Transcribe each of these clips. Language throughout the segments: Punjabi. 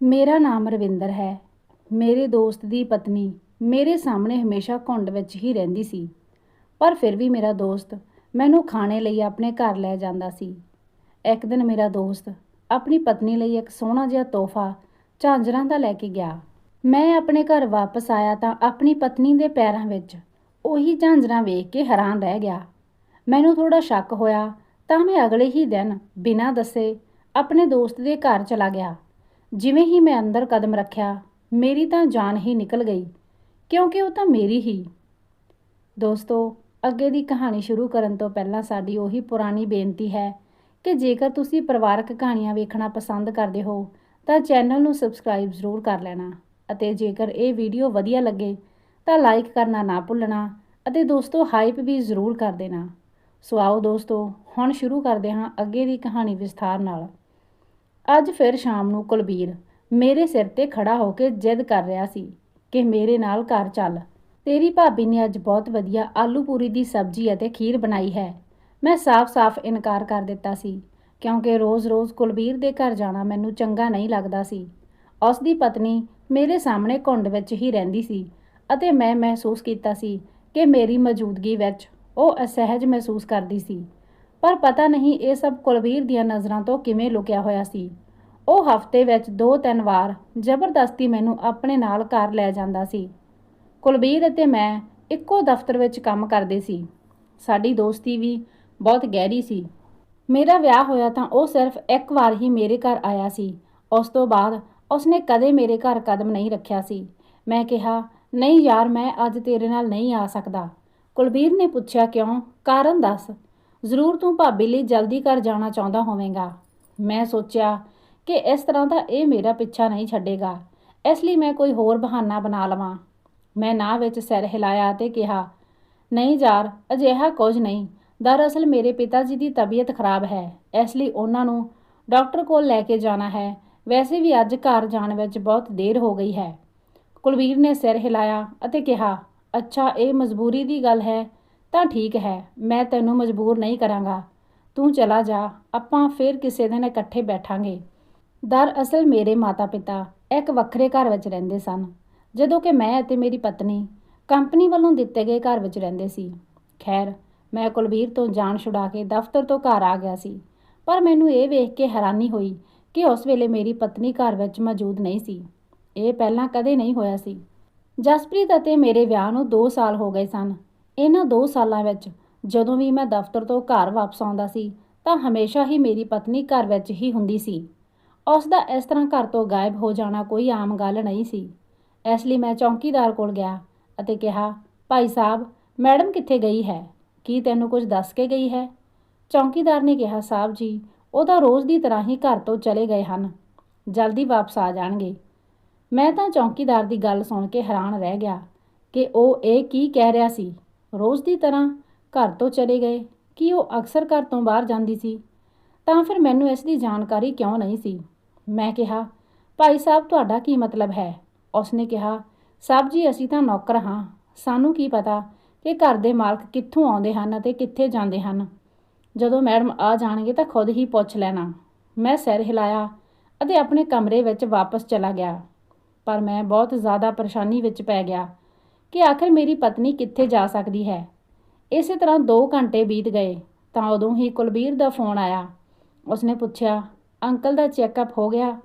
ਮੇਰਾ ਨਾਮ ਰਵਿੰਦਰ ਹੈ। ਮੇਰੇ ਦੋਸਤ ਦੀ ਪਤਨੀ ਮੇਰੇ ਸਾਹਮਣੇ ਹਮੇਸ਼ਾ ਘੁੰਡ ਵਿੱਚ ਹੀ ਰਹਿੰਦੀ ਸੀ। ਪਰ ਫਿਰ ਵੀ ਮੇਰਾ ਦੋਸਤ ਮੈਨੂੰ ਖਾਣੇ ਲਈ ਆਪਣੇ ਘਰ ਲੈ ਜਾਂਦਾ ਸੀ। ਇੱਕ ਦਿਨ ਮੇਰਾ ਦੋਸਤ ਆਪਣੀ ਪਤਨੀ ਲਈ ਇੱਕ ਸੋਹਣਾ ਜਿਹਾ ਤੋਹਫਾ ਝਾਂਜਰਾਂ ਦਾ ਲੈ ਕੇ ਗਿਆ। ਮੈਂ ਆਪਣੇ ਘਰ ਵਾਪਸ ਆਇਆ ਤਾਂ ਆਪਣੀ ਪਤਨੀ ਦੇ ਪੈਰਾਂ ਵਿੱਚ ਉਹੀ ਝਾਂਜਰਾਂ ਵੇਖ ਕੇ ਹੈਰਾਨ ਰਹਿ ਗਿਆ। ਮੈਨੂੰ ਥੋੜਾ ਸ਼ੱਕ ਹੋਇਆ ਤਾਂ ਮੈਂ ਅਗਲੇ ਹੀ ਦਿਨ ਬਿਨਾਂ ਦੱਸੇ ਆਪਣੇ ਦੋਸਤ ਦੇ ਘਰ ਚਲਾ ਗਿਆ। ਜਿਵੇਂ ਹੀ ਮੈਂ ਅੰਦਰ ਕਦਮ ਰੱਖਿਆ, ਮੇਰੀ ਤਾਂ ਜਾਨ ਹੀ ਨਿਕਲ ਗਈ, ਕਿਉਂਕਿ ਉਹ ਤਾਂ ਮੇਰੀ ਹੀ। ਦੋਸਤੋ, ਅੱਗੇ ਦੀ ਕਹਾਣੀ ਸ਼ੁਰੂ ਕਰਨ ਤੋਂ ਪਹਿਲਾਂ ਸਾਡੀ ਉਹੀ ਪੁਰਾਣੀ ਬੇਨਤੀ ਹੈ ਕਿ ਜੇਕਰ ਤੁਸੀਂ ਪਰਿਵਾਰਕ ਕਹਾਣੀਆਂ ਵੇਖਣਾ ਪਸੰਦ ਕਰਦੇ ਹੋ, ਤਾਂ ਚੈਨਲ ਨੂੰ ਸਬਸਕ੍ਰਾਈਬ ਜ਼ਰੂਰ ਕਰ ਲੈਣਾ ਅਤੇ ਜੇਕਰ ਇਹ ਵੀਡੀਓ ਵਧੀਆ ਲੱਗੇ, ਤਾਂ ਲਾਈਕ ਕਰਨਾ ਨਾ ਭੁੱਲਣਾ ਅਤੇ ਦੋਸਤੋ, ਹਾਈਪ ਵੀ ਜ਼ਰੂਰ ਕਰ ਦੇਣਾ। ਸੋ ਆਓ ਦੋਸਤੋ, ਹੁਣ ਸ਼ੁਰੂ ਕਰਦੇ ਹਾਂ ਅੱਗੇ ਦੀ ਕਹਾਣੀ ਵਿਸਥਾਰ ਨਾਲ। ਅੱਜ ਫਿਰ ਸ਼ਾਮ ਨੂੰ ਕੁਲਬੀਰ ਮੇਰੇ ਸਿਰ ਤੇ ਖੜਾ ਹੋ ਕੇ ਜਿੱਦ ਕਰ ਰਿਹਾ ਸੀ ਕਿ ਮੇਰੇ ਨਾਲ ਘਰ ਚੱਲ। ਤੇਰੀ ਭਾਬੀ ਨੇ ਅੱਜ ਬਹੁਤ ਵਧੀਆ ਆਲੂ ਪੂਰੀ ਦੀ ਸਬਜ਼ੀ ਅਤੇ ਖੀਰ ਬਣਾਈ ਹੈ। ਮੈਂ ਸਾਫ਼-ਸਾਫ਼ ਇਨਕਾਰ ਕਰ ਦਿੱਤਾ ਸੀ, ਕਿਉਂਕਿ ਰੋਜ਼-ਰੋਜ਼ ਕੁਲਬੀਰ ਦੇ ਘਰ ਜਾਣਾ ਮੈਨੂੰ ਚੰਗਾ ਨਹੀਂ ਲੱਗਦਾ ਸੀ। ਉਸ ਦੀ ਪਤਨੀ ਮੇਰੇ ਸਾਹਮਣੇ ਘੁੰਡ ਵਿੱਚ ਹੀ ਰਹਿੰਦੀ ਸੀ ਅਤੇ ਮੈਂ ਮਹਿਸੂਸ ਕੀਤਾ ਸੀ ਕਿ ਮੇਰੀ ਮੌਜੂਦਗੀ ਵਿੱਚ ਉਹ ਅਸਹਿਜ ਮਹਿਸੂਸ ਕਰਦੀ ਸੀ। ਪਰ ਪਤਾ ਨਹੀਂ ਇਹ ਸਭ ਕੁਲਬੀਰ ਦੀਆਂ ਨਜ਼ਰਾਂ ਤੋਂ ਕਿਵੇਂ ਲੁਕਿਆ ਹੋਇਆ ਸੀ। ਉਹ ਹਫ਼ਤੇ ਵਿੱਚ ਦੋ ਤਿੰਨ ਵਾਰ ਜ਼ਬਰਦਸਤੀ ਮੈਨੂੰ ਆਪਣੇ ਨਾਲ ਘਰ ਲੈ ਜਾਂਦਾ ਸੀ। ਕੁਲਬੀਰ ਅਤੇ ਮੈਂ ਇੱਕੋ ਦਫ਼ਤਰ ਵਿੱਚ ਕੰਮ ਕਰਦੇ ਸੀ। ਸਾਡੀ ਦੋਸਤੀ ਵੀ ਬਹੁਤ ਗਹਿਰੀ ਸੀ। ਮੇਰਾ ਵਿਆਹ ਹੋਇਆ ਤਾਂ ਉਹ ਸਿਰਫ ਇੱਕ ਵਾਰ ਹੀ ਮੇਰੇ ਘਰ ਆਇਆ ਸੀ। ਉਸ ਤੋਂ ਬਾਅਦ ਉਸਨੇ ਕਦੇ ਮੇਰੇ ਘਰ ਕਦਮ ਨਹੀਂ ਰੱਖਿਆ ਸੀ। ਮੈਂ ਕਿਹਾ, ਨਹੀਂ ਯਾਰ, ਮੈਂ ਅੱਜ ਤੇਰੇ ਨਾਲ ਨਹੀਂ ਆ ਸਕਦਾ। ਕੁਲਬੀਰ ਨੇ ਪੁੱਛਿਆ, ਕਿਉਂ? ਕਾਰਨ ਦੱਸ। ਜ਼ਰੂਰ ਤੂੰ ਭਾਬੀ ਲਈ ਜਲਦੀ ਘਰ ਜਾਣਾ ਚਾਹੁੰਦਾ ਹੋਵੇਂਗਾ। ਮੈਂ ਸੋਚਿਆ ਕਿ ਇਸ ਤਰ੍ਹਾਂ ਦਾ ਇਹ ਮੇਰਾ ਪਿੱਛਾ ਨਹੀਂ ਛੱਡੇਗਾ। ਇਸ ਲਈ ਮੈਂ ਕੋਈ ਹੋਰ ਬਹਾਨਾ ਬਣਾ ਲਵਾਂ। ਮੈਂ ਨਾ ਵਿੱਚ ਸਿਰ ਹਿਲਾਇਆ ਤੇ ਕਿਹਾ, ਨਹੀਂ ਯਾਰ, ਅਜਿਹਾ ਕੁਝ ਨਹੀਂ। ਦਰਅਸਲ ਮੇਰੇ ਪਿਤਾ ਜੀ ਦੀ ਤਬੀਅਤ ਖਰਾਬ ਹੈ। ਇਸ ਲਈ ਉਹਨਾਂ ਨੂੰ ਡਾਕਟਰ ਕੋਲ ਲੈ ਕੇ ਜਾਣਾ ਹੈ। ਵੈਸੇ ਵੀ ਅੱਜ ਘਰ ਜਾਣ ਵਿੱਚ ਬਹੁਤ ਦੇਰ ਹੋ ਗਈ ਹੈ। ਕੁਲਵੀਰ ਨੇ ਸਿਰ ਹਿਲਾਇਆ ਅਤੇ ਕਿਹਾ, ਅੱਛਾ, ਇਹ ਮਜਬੂਰੀ ਦੀ ਗੱਲ ਹੈ। ਤਾਂ ਠੀਕ ਹੈ, ਮੈਂ ਤੈਨੂੰ ਮਜਬੂਰ ਨਹੀਂ ਕਰਾਂਗਾ। ਤੂੰ ਚਲਾ ਜਾ, ਆਪਾਂ ਫਿਰ ਕਿਸੇ ਦਿਨ ਇਕੱਠੇ ਬੈਠਾਂਗੇ। ਦਰਅਸਲ ਮੇਰੇ ਮਾਤਾ-ਪਿਤਾ ਇੱਕ ਵੱਖਰੇ ਘਰ ਵਿੱਚ ਰਹਿੰਦੇ ਸਨ। ਜਦੋਂ ਕਿ ਮੈਂ ਅਤੇ ਮੇਰੀ ਪਤਨੀ ਕੰਪਨੀ ਵੱਲੋਂ ਦਿੱਤੇ ਗਏ ਘਰ ਵਿੱਚ ਰਹਿੰਦੇ ਸੀ। ਖੈਰ, ਮੈਂ ਕੁਲਵੀਰ ਤੋਂ ਜਾਨ ਛੁਡਾ ਕੇ ਦਫ਼ਤਰ ਤੋਂ ਘਰ ਆ ਗਿਆ ਸੀ। ਪਰ ਮੈਨੂੰ ਇਹ ਵੇਖ ਕੇ ਹੈਰਾਨੀ ਹੋਈ ਕਿ ਉਸ ਵੇਲੇ ਮੇਰੀ ਪਤਨੀ ਘਰ ਵਿੱਚ ਮੌਜੂਦ ਨਹੀਂ ਸੀ। ਇਹ ਪਹਿਲਾਂ ਕਦੇ ਨਹੀਂ ਹੋਇਆ ਸੀ। ਜਸਪ੍ਰੀਤ ਅਤੇ ਮੇਰੇ ਵਿਆਹ ਨੂੰ 2 ਸਾਲ ਹੋ ਗਏ ਸਨ। ਇਹਨਾਂ 2 ਸਾਲਾਂ ਵਿੱਚ ਜਦੋਂ ਵੀ ਮੈਂ ਦਫ਼ਤਰ ਤੋਂ ਘਰ ਵਾਪਸ ਆਉਂਦਾ ਸੀ, ਤਾਂ ਹਮੇਸ਼ਾ ਹੀ ਮੇਰੀ ਪਤਨੀ ਘਰ ਵਿੱਚ ਹੀ ਹੁੰਦੀ ਸੀ। ਉਸ ਦਾ ਇਸ ਤਰ੍ਹਾਂ ਘਰ ਤੋਂ ਗਾਇਬ ਹੋ ਜਾਣਾ ਕੋਈ ਆਮ ਗੱਲ ਨਹੀਂ ਸੀ। ਇਸ ਲਈ ਮੈਂ ਚੌਕੀਦਾਰ ਕੋਲ ਗਿਆ ਅਤੇ ਕਿਹਾ, ਭਾਈ ਸਾਹਿਬ, ਮੈਡਮ ਕਿੱਥੇ ਗਈ ਹੈ? ਕੀ ਤੈਨੂੰ ਕੁਝ ਦੱਸ ਕੇ ਗਈ ਹੈ? ਚੌਕੀਦਾਰ ਨੇ ਕਿਹਾ, ਸਾਹਿਬ ਜੀ, ਉਹ ਤਾਂ ਰੋਜ਼ ਦੀ ਤਰ੍ਹਾਂ ਹੀ ਘਰ ਤੋਂ ਚਲੇ ਗਏ ਹਨ। ਜਲਦੀ ਵਾਪਸ ਆ ਜਾਣਗੇ। ਮੈਂ ਤਾਂ ਚੌਕੀਦਾਰ ਦੀ ਗੱਲ ਸੁਣ ਕੇ ਹੈਰਾਨ ਰਹਿ ਗਿਆ ਕਿ ਉਹ ਇਹ ਕੀ ਕਹਿ ਰਿਹਾ ਸੀ। ਰੋਜ਼ ਦੀ ਤਰ੍ਹਾਂ ਘਰ ਤੋਂ ਚਲੇ ਗਏ ਕਿ ਉਹ ਅਕਸਰ ਘਰ ਤੋਂ ਬਾਹਰ ਜਾਂਦੀ ਸੀ। ਤਾਂ ਫਿਰ ਮੈਨੂੰ ਇਸ ਦੀ ਜਾਣਕਾਰੀ ਕਿਉਂ ਨਹੀਂ ਸੀ? ਮੈਂ ਕਿਹਾ, ਭਾਈ ਸਾਹਿਬ, ਤੁਹਾਡਾ ਕੀ ਮਤਲਬ ਹੈ? ਉਸਨੇ ਕਿਹਾ, ਸਾਹਿਬ ਜੀ, ਅਸੀਂ ਤਾਂ ਨੌਕਰ ਹਾਂ। ਸਾਨੂੰ ਕੀ ਪਤਾ ਕਿ ਘਰ ਦੇ ਮਾਲਕ ਕਿੱਥੋਂ ਆਉਂਦੇ ਹਨ ਅਤੇ ਕਿੱਥੇ ਜਾਂਦੇ ਹਨ। ਜਦੋਂ ਮੈਡਮ ਆ ਜਾਣਗੇ ਤਾਂ ਖੁਦ ਹੀ ਪੁੱਛ ਲੈਣਾ। ਮੈਂ ਸਿਰ ਹਿਲਾਇਆ ਅਤੇ ਆਪਣੇ ਕਮਰੇ ਵਿੱਚ ਵਾਪਸ ਚਲਾ ਗਿਆ। ਪਰ ਮੈਂ ਬਹੁਤ ਜ਼ਿਆਦਾ ਪਰੇਸ਼ਾਨੀ ਵਿੱਚ ਪੈ ਗਿਆ। ਕਿ ਆਖਰ ਮੇਰੀ ਪਤਨੀ ਕਿੱਥੇ ਜਾ ਸਕਦੀ ਹੈ? ਇਸੇ ਤਰ੍ਹਾਂ 2 ਘੰਟੇ ਬੀਤ ਗਏ, ਤਾਂ ਉਦੋਂ ਹੀ ਕੁਲਬੀਰ ਦਾ ਫੋਨ ਆਇਆ। ਉਸਨੇ ਪੁੱਛਿਆ, ਅੰਕਲ ਦਾ ਚੈੱਕਅਪ ਹੋ ਗਿਆ?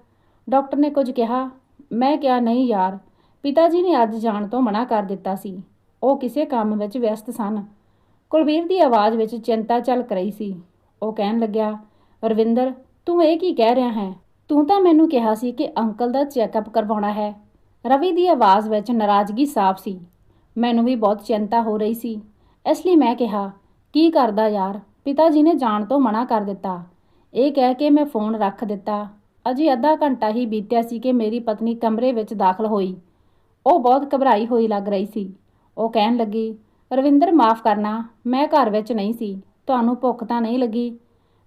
ਡਾਕਟਰ ਨੇ ਕੁਝ ਕਿਹਾ, ਮੈਂ ਕਿਹਾ, ਨਹੀਂ ਯਾਰ ਪਿਤਾ ਜੀ ਨੇ ਅੱਜ ਜਾਣ ਤੋਂ ਮਨਾ ਕਰ ਦਿੱਤਾ ਸੀ। ਉਹ ਕਿਸੇ ਕੰਮ ਵਿੱਚ ਵਿਅਸਤ ਸਨ। ਕੁਲਬੀਰ ਦੀ ਆਵਾਜ਼ ਵਿੱਚ ਚਿੰਤਾ ਝਲਕ ਰਹੀ ਸੀ। ਉਹ ਕਹਿਣ ਲੱਗਿਆ, ਰਵਿੰਦਰ, ਤੂੰ ਇਹ ਕੀ ਕਹਿ ਰਿਹਾ ਹੈ? ਤੂੰ ਤਾਂ ਮੈਨੂੰ ਕਿਹਾ ਸੀ ਕਿ ਅੰਕਲ ਦਾ ਚੈੱਕਅਪ ਕਰਵਾਉਣਾ ਹੈ। ਰਵੀ ਦੀ ਆਵਾਜ਼ ਵਿੱਚ ਨਾਰਾਜ਼ਗੀ ਸਾਫ਼ ਸੀ। ਮੈਨੂੰ ਵੀ ਬਹੁਤ ਚਿੰਤਾ ਹੋ ਰਹੀ ਸੀ। ਇਸ ਲਈ ਮੈਂ ਕਿਹਾ, ਕੀ ਕਰਦਾ ਯਾਰ? ਪਿਤਾ ਜੀ ਨੇ ਜਾਣ ਤੋਂ ਮਨਾ ਕਰ ਦਿੱਤਾ। ਇਹ ਕਹਿ ਕੇ ਮੈਂ ਫੋਨ ਰੱਖ ਦਿੱਤਾ। ਅਜੇ ਅੱਧਾ ਘੰਟਾ ਹੀ ਬੀਤਿਆ ਸੀ ਕਿ ਮੇਰੀ ਪਤਨੀ ਕਮਰੇ ਵਿੱਚ ਦਾਖਲ ਹੋਈ। ਉਹ ਬਹੁਤ ਘਬਰਾਈ ਹੋਈ ਲੱਗ ਰਹੀ ਸੀ। ਉਹ ਕਹਿਣ ਲੱਗੀ, ਰਵਿੰਦਰ, ਮਾਫ ਕਰਨਾ, ਮੈਂ ਘਰ ਵਿੱਚ ਨਹੀਂ ਸੀ। ਤੁਹਾਨੂੰ ਭੁੱਖ ਤਾਂ ਨਹੀਂ ਲੱਗੀ?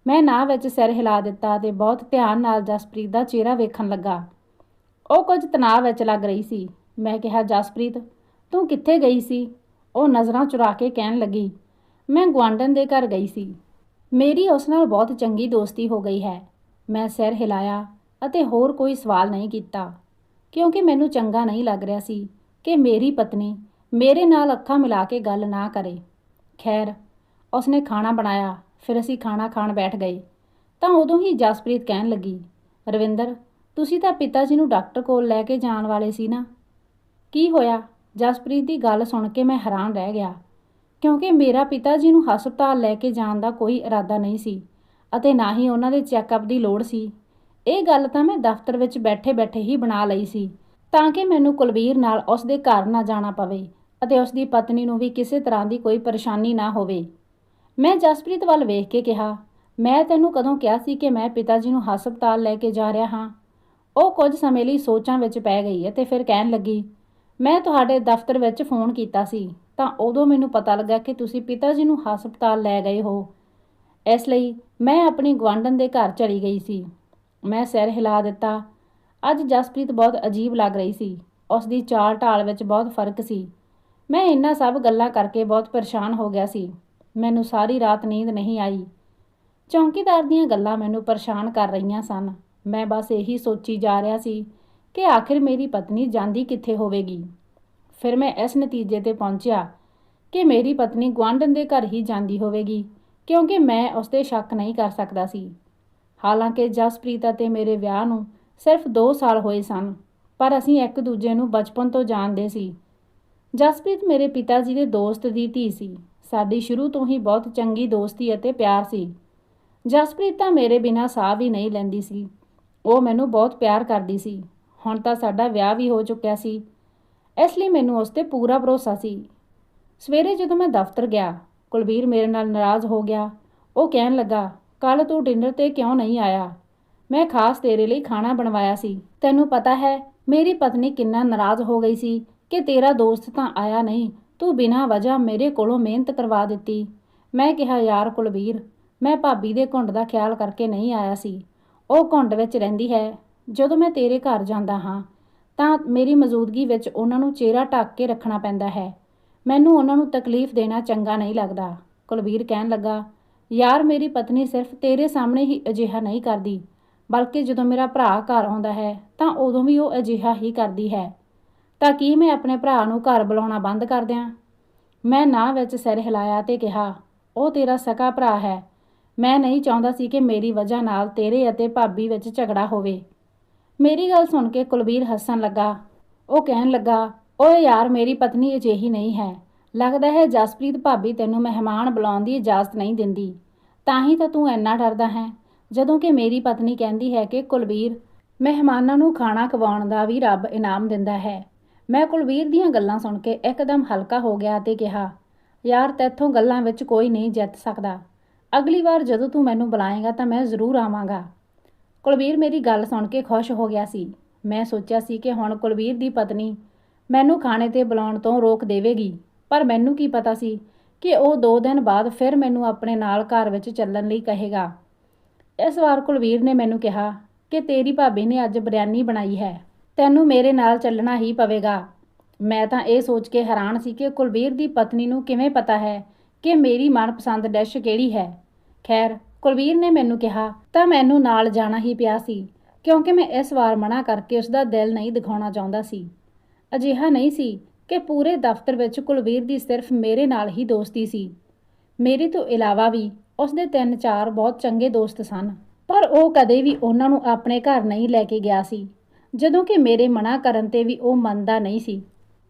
ਮੈਂ ਨਾ ਵਿੱਚ ਸਿਰ ਹਿਲਾ ਦਿੱਤਾ ਤੇ ਬਹੁਤ ਧਿਆਨ ਨਾਲ ਜਸਪ੍ਰੀਤ ਦਾ ਚਿਹਰਾ ਵੇਖਣ ਲੱਗਾ। ਉਹ ਕੁਝ ਤਣਾਅ ਵਿੱਚ ਲੱਗ ਰਹੀ ਸੀ। ਮੈਂ ਕਿਹਾ, ਜਸਪ੍ਰੀਤ ਤੂੰ ਕਿੱਥੇ ਗਈ ਸੀ? ਉਹ ਨਜ਼ਰਾਂ ਚੁਰਾ ਕੇ ਕਹਿਣ ਲੱਗੀ, ਮੈਂ ਗਵਾਂਡਨ ਦੇ ਘਰ ਗਈ ਸੀ। ਮੇਰੀ ਉਸ ਨਾਲ ਬਹੁਤ ਚੰਗੀ ਦੋਸਤੀ ਹੋ ਗਈ ਹੈ। ਮੈਂ ਸਿਰ ਹਿਲਾਇਆ ਅਤੇ ਹੋਰ ਕੋਈ ਸਵਾਲ ਨਹੀਂ ਕੀਤਾ, ਕਿਉਂਕਿ ਮੈਨੂੰ ਚੰਗਾ ਨਹੀਂ ਲੱਗ ਰਿਹਾ ਸੀ ਕਿ ਮੇਰੀ ਪਤਨੀ ਮੇਰੇ ਨਾਲ ਅੱਖਾਂ ਮਿਲਾ ਕੇ ਗੱਲ ਨਾ ਕਰੇ। ਖੈਰ, ਉਸਨੇ ਖਾਣਾ ਬਣਾਇਆ, ਫਿਰ ਅਸੀਂ ਖਾਣਾ ਖਾਣ ਬੈਠ ਗਏ। ਤਾਂ ਉਦੋਂ ਹੀ ਜਸਪ੍ਰੀਤ ਕਹਿਣ ਲੱਗੀ, ਰਵਿੰਦਰ, ਤੁਸੀਂ ਤਾਂ ਪਿਤਾ ਜੀ ਨੂੰ ਡਾਕਟਰ ਕੋਲ ਲੈ ਕੇ ਜਾਣ ਵਾਲੇ ਸੀ ਨਾ। ਕੀ ਹੋਇਆ? ਜਸਪ੍ਰੀਤ ਦੀ ਗੱਲ ਸੁਣ ਕੇ ਮੈਂ ਹੈਰਾਨ ਰਹਿ ਗਿਆ, ਕਿਉਂਕਿ ਮੇਰਾ ਪਿਤਾ ਜੀ ਨੂੰ ਹਸਪਤਾਲ ਲੈ ਕੇ ਜਾਣ ਦਾ ਕੋਈ ਇਰਾਦਾ ਨਹੀਂ ਸੀ ਅਤੇ ਨਾ ਹੀ ਉਹਨਾਂ ਦੇ ਚੈੱਕਅਪ ਦੀ ਲੋੜ ਸੀ। ਇਹ ਗੱਲ ਤਾਂ ਮੈਂ ਦਫ਼ਤਰ ਵਿੱਚ ਬੈਠੇ-ਬੈਠੇ ਹੀ ਬਣਾ ਲਈ ਸੀ, ਤਾਂ ਕਿ ਮੈਨੂੰ ਕੁਲਵੀਰ ਨਾਲ ਉਸ ਦੇ ਘਰ ਨਾ ਜਾਣਾ ਪਵੇ ਅਤੇ ਉਸ ਦੀ ਪਤਨੀ ਨੂੰ ਵੀ ਕਿਸੇ ਤਰ੍ਹਾਂ ਦੀ ਕੋਈ ਪਰੇਸ਼ਾਨੀ ਨਾ ਹੋਵੇ। ਮੈਂ ਜਸਪ੍ਰੀਤ ਵੱਲ ਵੇਖ ਕੇ ਕਿਹਾ, ਮੈਂ ਤੈਨੂੰ ਕਦੋਂ ਕਿਹਾ ਸੀ ਕਿ ਮੈਂ ਪਿਤਾ ਜੀ ਨੂੰ ਹਸਪਤਾਲ ਲੈ ਕੇ ਜਾ ਰਿਹਾ ਹਾਂ? ਉਹ ਕੁਝ ਸਮੇਂ ਲਈ ਸੋਚਾਂ ਵਿੱਚ ਪੈ ਗਈ ਅਤੇ ਫਿਰ ਕਹਿਣ ਲੱਗੀ ਮੈਂ ਤੁਹਾਡੇ ਦਫ਼ਤਰ ਵਿੱਚ ਫੋਨ ਕੀਤਾ ਸੀ, ਤਾਂ ਉਦੋਂ ਮੈਨੂੰ ਪਤਾ ਲੱਗਾ ਕਿ ਤੁਸੀਂ ਪਿਤਾ ਜੀ ਨੂੰ ਹਸਪਤਾਲ ਲੈ ਗਏ ਹੋ। ਇਸ ਲਈ ਮੈਂ ਆਪਣੀ ਗਵਾਂਢਣ ਦੇ ਘਰ ਚਲੀ ਗਈ ਸੀ। ਮੈਂ ਸਿਰ ਹਿਲਾ ਦਿੱਤਾ। ਅੱਜ ਜਸਪ੍ਰੀਤ ਬਹੁਤ ਅਜੀਬ ਲੱਗ ਰਹੀ ਸੀ। ਉਸ ਦੀ ਚਾਲ ਢਾਲ ਵਿੱਚ ਬਹੁਤ ਫ਼ਰਕ ਸੀ। ਮੈਂ ਇੰਨਾ ਸਭ ਗੱਲਾਂ ਕਰਕੇ ਬਹੁਤ ਪਰੇਸ਼ਾਨ ਹੋ ਗਿਆ ਸੀ। ਮੈਨੂੰ ਸਾਰੀ ਰਾਤ ਨੀਂਦ ਨਹੀਂ ਆਈ। ਚੌਂਕੀਦਾਰ ਦੀਆਂ ਗੱਲਾਂ ਮੈਨੂੰ ਪਰੇਸ਼ਾਨ ਕਰ ਰਹੀਆਂ ਸਨ। ਮੈਂ ਬਸ ਇਹੀ ਸੋਚੀ ਜਾ ਰਿਹਾ ਸੀ ਕਿ ਆਖਿਰ ਮੇਰੀ ਪਤਨੀ ਜਾਂਦੀ ਕਿੱਥੇ ਹੋਵੇਗੀ? ਫਿਰ ਮੈਂ ਇਸ ਨਤੀਜੇ ਤੇ ਪਹੁੰਚਿਆ ਕਿ ਮੇਰੀ ਪਤਨੀ ਗੁਆਂਢਣ ਦੇ ਘਰ ਹੀ ਜਾਂਦੀ ਹੋਵੇਗੀ, ਕਿਉਂਕਿ ਮੈਂ ਉਸ ਤੇ ਸ਼ੱਕ ਨਹੀਂ ਕਰ ਸਕਦਾ ਸੀ। ਹਾਲਾਂਕਿ ਜਸਪ੍ਰੀਤ ਅਤੇ ਮੇਰੇ ਵਿਆਹ ਨੂੰ ਸਿਰਫ 2 ਸਾਲ ਹੋਏ ਸਨ, ਪਰ ਅਸੀਂ ਇੱਕ ਦੂਜੇ ਨੂੰ ਬਚਪਨ ਤੋਂ ਜਾਣਦੇ ਸੀ। ਜਸਪ੍ਰੀਤ ਮੇਰੇ ਪਿਤਾ ਜੀ ਦੇ ਦੋਸਤ ਦੀ ਧੀ ਸੀ। ਸਾਡੀ ਸ਼ੁਰੂ ਤੋਂ ਹੀ ਬਹੁਤ ਚੰਗੀ ਦੋਸਤੀ ਅਤੇ ਪਿਆਰ ਸੀ। ਜਸਪ੍ਰੀਤ ਤਾਂ ਮੇਰੇ ਬਿਨਾਂ ਸਾਹ ਵੀ ਨਹੀਂ ਲੈਂਦੀ ਸੀ। ਉਹ ਮੈਨੂੰ ਬਹੁਤ ਪਿਆਰ ਕਰਦੀ ਸੀ। ਹੁਣ ਤਾਂ ਸਾਡਾ ਵਿਆਹ ਵੀ ਹੋ ਚੁੱਕਿਆ ਸੀ। ਇਸ ਲਈ ਮੈਨੂੰ ਉਸ ਤੇ ਪੂਰਾ ਭਰੋਸਾ ਸੀ। ਸਵੇਰੇ ਜਦੋਂ ਮੈਂ ਦਫ਼ਤਰ ਗਿਆ, ਕੁਲਬੀਰ ਮੇਰੇ ਨਾਲ ਨਾਰਾਜ਼ ਹੋ ਗਿਆ। ਉਹ ਕਹਿਣ ਲੱਗਾ ਕੱਲ ਤੂੰ ਡਿਨਰ ਤੇ ਕਿਉਂ ਨਹੀਂ ਆਇਆ? ਮੈਂ ਖਾਸ ਤੇਰੇ ਲਈ ਖਾਣਾ ਬਣਵਾਇਆ ਸੀ। ਤੈਨੂੰ ਪਤਾ ਹੈ, ਮੇਰੀ ਪਤਨੀ ਕਿੰਨਾ ਨਾਰਾਜ਼ ਹੋ ਗਈ ਸੀ ਕਿ ਤੇਰਾ ਦੋਸਤ ਤਾਂ ਆਇਆ ਨਹੀਂ। ਤੂੰ ਬਿਨਾਂ ਵਜ੍ਹਾ ਮੇਰੇ ਕੋਲੋਂ ਮਿਹਨਤ ਕਰਵਾ ਦਿੱਤੀ। ਮੈਂ ਕਿਹਾ, ਯਾਰ ਕੁਲਵੀਰ ਮੈਂ ਭਾਬੀ ਦੇ ਘੁੰਡ ਦਾ ਖਿਆਲ ਕਰਕੇ ਨਹੀਂ ਆਇਆ ਸੀ। ਉਹ ਘੁੰਡ ਵਿੱਚ ਰਹਿੰਦੀ ਹੈ। ਜਦੋਂ ਮੈਂ ਤੇਰੇ ਘਰ ਜਾਂਦਾ ਹਾਂ, ਤਾਂ ਮੇਰੀ ਮੌਜੂਦਗੀ ਵਿੱਚ ਉਹਨਾਂ ਨੂੰ ਚਿਹਰਾ ਢੱਕ ਕੇ ਰੱਖਣਾ ਪੈਂਦਾ ਹੈ। ਮੈਨੂੰ ਉਹਨਾਂ ਨੂੰ ਤਕਲੀਫ ਦੇਣਾ ਚੰਗਾ ਨਹੀਂ ਲੱਗਦਾ। ਕੁਲਵੀਰ ਕਹਿਣ ਲੱਗਾ, ਯਾਰ, ਮੇਰੀ ਪਤਨੀ ਸਿਰਫ ਤੇਰੇ ਸਾਹਮਣੇ ਹੀ ਅਜਿਹਾ ਨਹੀਂ ਕਰਦੀ, ਬਲਕਿ ਜਦੋਂ ਮੇਰਾ ਭਰਾ ਘਰ ਆਉਂਦਾ ਹੈ, ਤਾਂ ਉਦੋਂ ਵੀ ਉਹ ਅਜਿਹਾ ਹੀ ਕਰਦੀ ਹੈ। ਤਾਂ ਕੀ ਮੈਂ ਆਪਣੇ ਭਰਾ ਨੂੰ ਘਰ ਬੁਲਾਉਣਾ ਬੰਦ ਕਰ ਦਿਆਂ? ਮੈਂ ਨਾ ਵਿੱਚ ਸਿਰ ਹਿਲਾਇਆ ਤੇ ਕਿਹਾ, ਉਹ ਤੇਰਾ ਸਕਾ ਭਰਾ ਹੈ। ਮੈਂ ਨਹੀਂ ਚਾਹੁੰਦਾ ਸੀ ਕਿ ਮੇਰੀ ਵਜ੍ਹਾ ਨਾਲ ਤੇਰੇ ਅਤੇ ਭਾਬੀ ਵਿੱਚ ਝਗੜਾ ਹੋਵੇ। ਮੇਰੀ ਗੱਲ ਸੁਣ ਕੇ ਕੁਲਬੀਰ ਹੱਸਣ ਲੱਗਾ। ਉਹ ਕਹਿਣ ਲੱਗਾ, ਓਏ ਯਾਰ, ਮੇਰੀ ਪਤਨੀ ਅਜਿਹੀ ਨਹੀਂ ਹੈ। ਲੱਗਦਾ ਹੈ ਜਸਪ੍ਰੀਤ ਭਾਬੀ ਤੈਨੂੰ ਮਹਿਮਾਨ ਬੁਲਾਉਣ ਦੀ ਇਜਾਜ਼ਤ ਨਹੀਂ ਦਿੰਦੀ। ਤਾਂ ਹੀ ਤਾਂ ਤੂੰ ਇੰਨਾ ਡਰਦਾ ਹੈ। ਜਦੋਂ ਕਿ ਮੇਰੀ ਪਤਨੀ ਕਹਿੰਦੀ ਹੈ ਕਿ ਕੁਲਬੀਰ ਮਹਿਮਾਨਾਂ ਨੂੰ ਖਾਣਾ ਖਵਾਉਣ ਦਾ ਵੀ ਰੱਬ ਇਨਾਮ ਦਿੰਦਾ ਹੈ। ਮੈਂ ਕੁਲਬੀਰ ਦੀਆਂ ਗੱਲਾਂ ਸੁਣ ਕੇ ਇੱਕਦਮ ਹਲਕਾ ਹੋ ਗਿਆ ਤੇ ਕਿਹਾ, ਯਾਰ, ਤੈਥੋਂ ਗੱਲਾਂ ਵਿੱਚ ਕੋਈ ਨਹੀਂ ਜਿੱਤ ਸਕਦਾ। ਅਗਲੀ ਵਾਰ ਜਦੋਂ ਤੂੰ ਮੈਨੂੰ ਬੁਲਾਏਗਾ ਤਾਂ ਮੈਂ ਜ਼ਰੂਰ ਆਵਾਂਗਾ। ਕੁਲਵੀਰ ਮੇਰੀ ਗੱਲ ਸੁਣ ਕੇ ਖੁਸ਼ ਹੋ ਗਿਆ ਸੀ। ਮੈਂ ਸੋਚਿਆ ਸੀ ਕਿ ਹੁਣ ਕੁਲਵੀਰ ਦੀ ਪਤਨੀ ਮੈਨੂੰ ਖਾਣੇ ਤੇ ਬੁਲਾਉਣ ਤੋਂ ਰੋਕ ਦੇਵੇਗੀ, ਪਰ ਮੈਨੂੰ ਕੀ ਪਤਾ ਸੀ ਕਿ ਉਹ 2 ਦਿਨ ਬਾਅਦ ਫਿਰ ਮੈਨੂੰ ਆਪਣੇ ਨਾਲ ਘਰ ਵਿੱਚ ਚੱਲਣ ਲਈ ਕਹੇਗਾ। ਇਸ ਵਾਰ ਕੁਲਵੀਰ ਨੇ ਮੈਨੂੰ ਕਿਹਾ ਕਿ ਤੇਰੀ ਭਾਬੀ ਨੇ ਅੱਜ ਬਿਰਿਆਨੀ ਬਣਾਈ ਹੈ, ਤੈਨੂੰ ਮੇਰੇ ਨਾਲ ਚੱਲਣਾ ਹੀ ਪਵੇਗਾ। ਮੈਂ ਤਾਂ ਇਹ ਸੋਚ ਕੇ ਹੈਰਾਨ ਸੀ ਕਿ ਕੁਲਵੀਰ ਦੀ ਪਤਨੀ ਨੂੰ ਕਿਵੇਂ ਪਤਾ ਹੈ ਕਿ ਮੇਰੀ ਮਨਪਸੰਦ ਡਿਸ਼ ਕਿਹੜੀ ਹੈ। ਖੈਰ ਕੁਲਵੀਰ ਨੇ ਮੈਨੂੰ ਕਿਹਾ, ਤਾਂ ਮੈਨੂੰ ਨਾਲ ਜਾਣਾ ਹੀ ਪਿਆ ਸੀ, ਕਿਉਂਕਿ ਮੈਂ ਇਸ ਵਾਰ ਮਨਾ ਕਰਕੇ ਉਸ ਦਾ ਦਿਲ ਨਹੀਂ ਦਿਖਾਉਣਾ ਚਾਹੁੰਦਾ ਸੀ। ਅਜਿਹਾ ਨਹੀਂ ਸੀ ਕਿ ਪੂਰੇ ਦਫ਼ਤਰ ਵਿੱਚ ਕੁਲਵੀਰ ਦੀ ਸਿਰਫ ਮੇਰੇ ਨਾਲ ਹੀ ਦੋਸਤੀ ਸੀ। ਮੇਰੇ ਤੋਂ ਇਲਾਵਾ ਵੀ ਉਸ ਦੇ ਤਿੰਨ ਚਾਰ ਬਹੁਤ ਚੰਗੇ ਦੋਸਤ ਸਨ, ਪਰ ਉਹ ਕਦੇ ਵੀ ਉਹਨਾਂ ਨੂੰ ਆਪਣੇ ਘਰ ਨਹੀਂ ਲੈ ਕੇ ਗਿਆ ਸੀ, ਜਦੋਂ ਕਿ ਮੇਰੇ ਮਨਾ ਕਰਨ ਤੇ ਵੀ ਉਹ ਮੰਨਦਾ ਨਹੀਂ ਸੀ।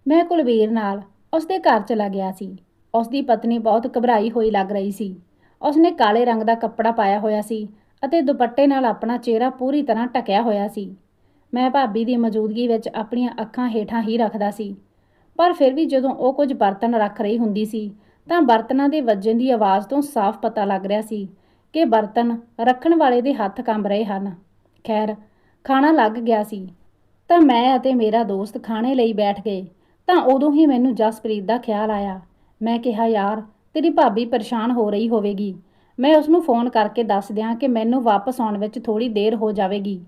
ਮੈਂ ਕੁਲਵੀਰ ਨਾਲ ਉਸ ਦੇ ਘਰ ਚਲਾ ਗਿਆ ਸੀ। ਉਸ ਦੀ ਪਤਨੀ ਬਹੁਤ ਘਬਰਾਈ ਹੋਈ ਲੱਗ ਰਹੀ ਸੀ। ਉਸਨੇ ਕਾਲੇ ਰੰਗ ਦਾ ਕੱਪੜਾ ਪਾਇਆ ਹੋਇਆ ਸੀ ਅਤੇ ਦੁਪੱਟੇ ਨਾਲ ਆਪਣਾ ਚਿਹਰਾ ਪੂਰੀ ਤਰ੍ਹਾਂ ਢਕਿਆ ਹੋਇਆ ਸੀ। ਮੈਂ ਭਾਬੀ ਦੀ ਮੌਜੂਦਗੀ ਵਿੱਚ ਆਪਣੀਆਂ ਅੱਖਾਂ ਹੇਠਾਂ ਹੀ ਰੱਖਦਾ ਸੀ। ਪਰ ਫਿਰ ਵੀ ਜਦੋਂ ਉਹ ਕੁਝ ਬਰਤਨ ਰੱਖ ਰਹੀ ਹੁੰਦੀ ਸੀ, ਤਾਂ ਬਰਤਨਾਂ ਦੇ ਵੱਜਣ ਦੀ ਆਵਾਜ਼ ਤੋਂ ਸਾਫ਼ ਪਤਾ ਲੱਗ ਰਿਹਾ ਸੀ ਕਿ ਬਰਤਨ ਰੱਖਣ ਵਾਲੇ ਦੇ ਹੱਥ ਕੰਬ ਰਹੇ ਹਨ। ਖੈਰ, ਖਾਣਾ ਲੱਗ ਗਿਆ ਸੀ। ਤਾਂ ਮੈਂ ਅਤੇ ਮੇਰਾ ਦੋਸਤ ਖਾਣੇ ਲਈ ਬੈਠ ਗਏ ਤਾਂ ਉਦੋਂ ਹੀ ਮੈਨੂੰ ਜਸਪ੍ਰੀਤ ਦਾ ਖਿਆਲ ਆਇਆ। ਮੈਂ ਕਿਹਾ, ਯਾਰ ਤੇਰੀ ਭਾਬੀ ਪਰੇਸ਼ਾਨ ਹੋ ਰਹੀ ਹੋਵੇਗੀ। ਮੈਂ ਉਸ ਨੂੰ ਫੋਨ ਕਰਕੇ ਦੱਸ ਦਿਆਂ ਕਿ ਮੈਨੂੰ ਵਾਪਸ ਆਉਣ ਵਿੱਚ ਥੋੜੀ ਦੇਰ ਹੋ ਜਾਵੇਗੀ।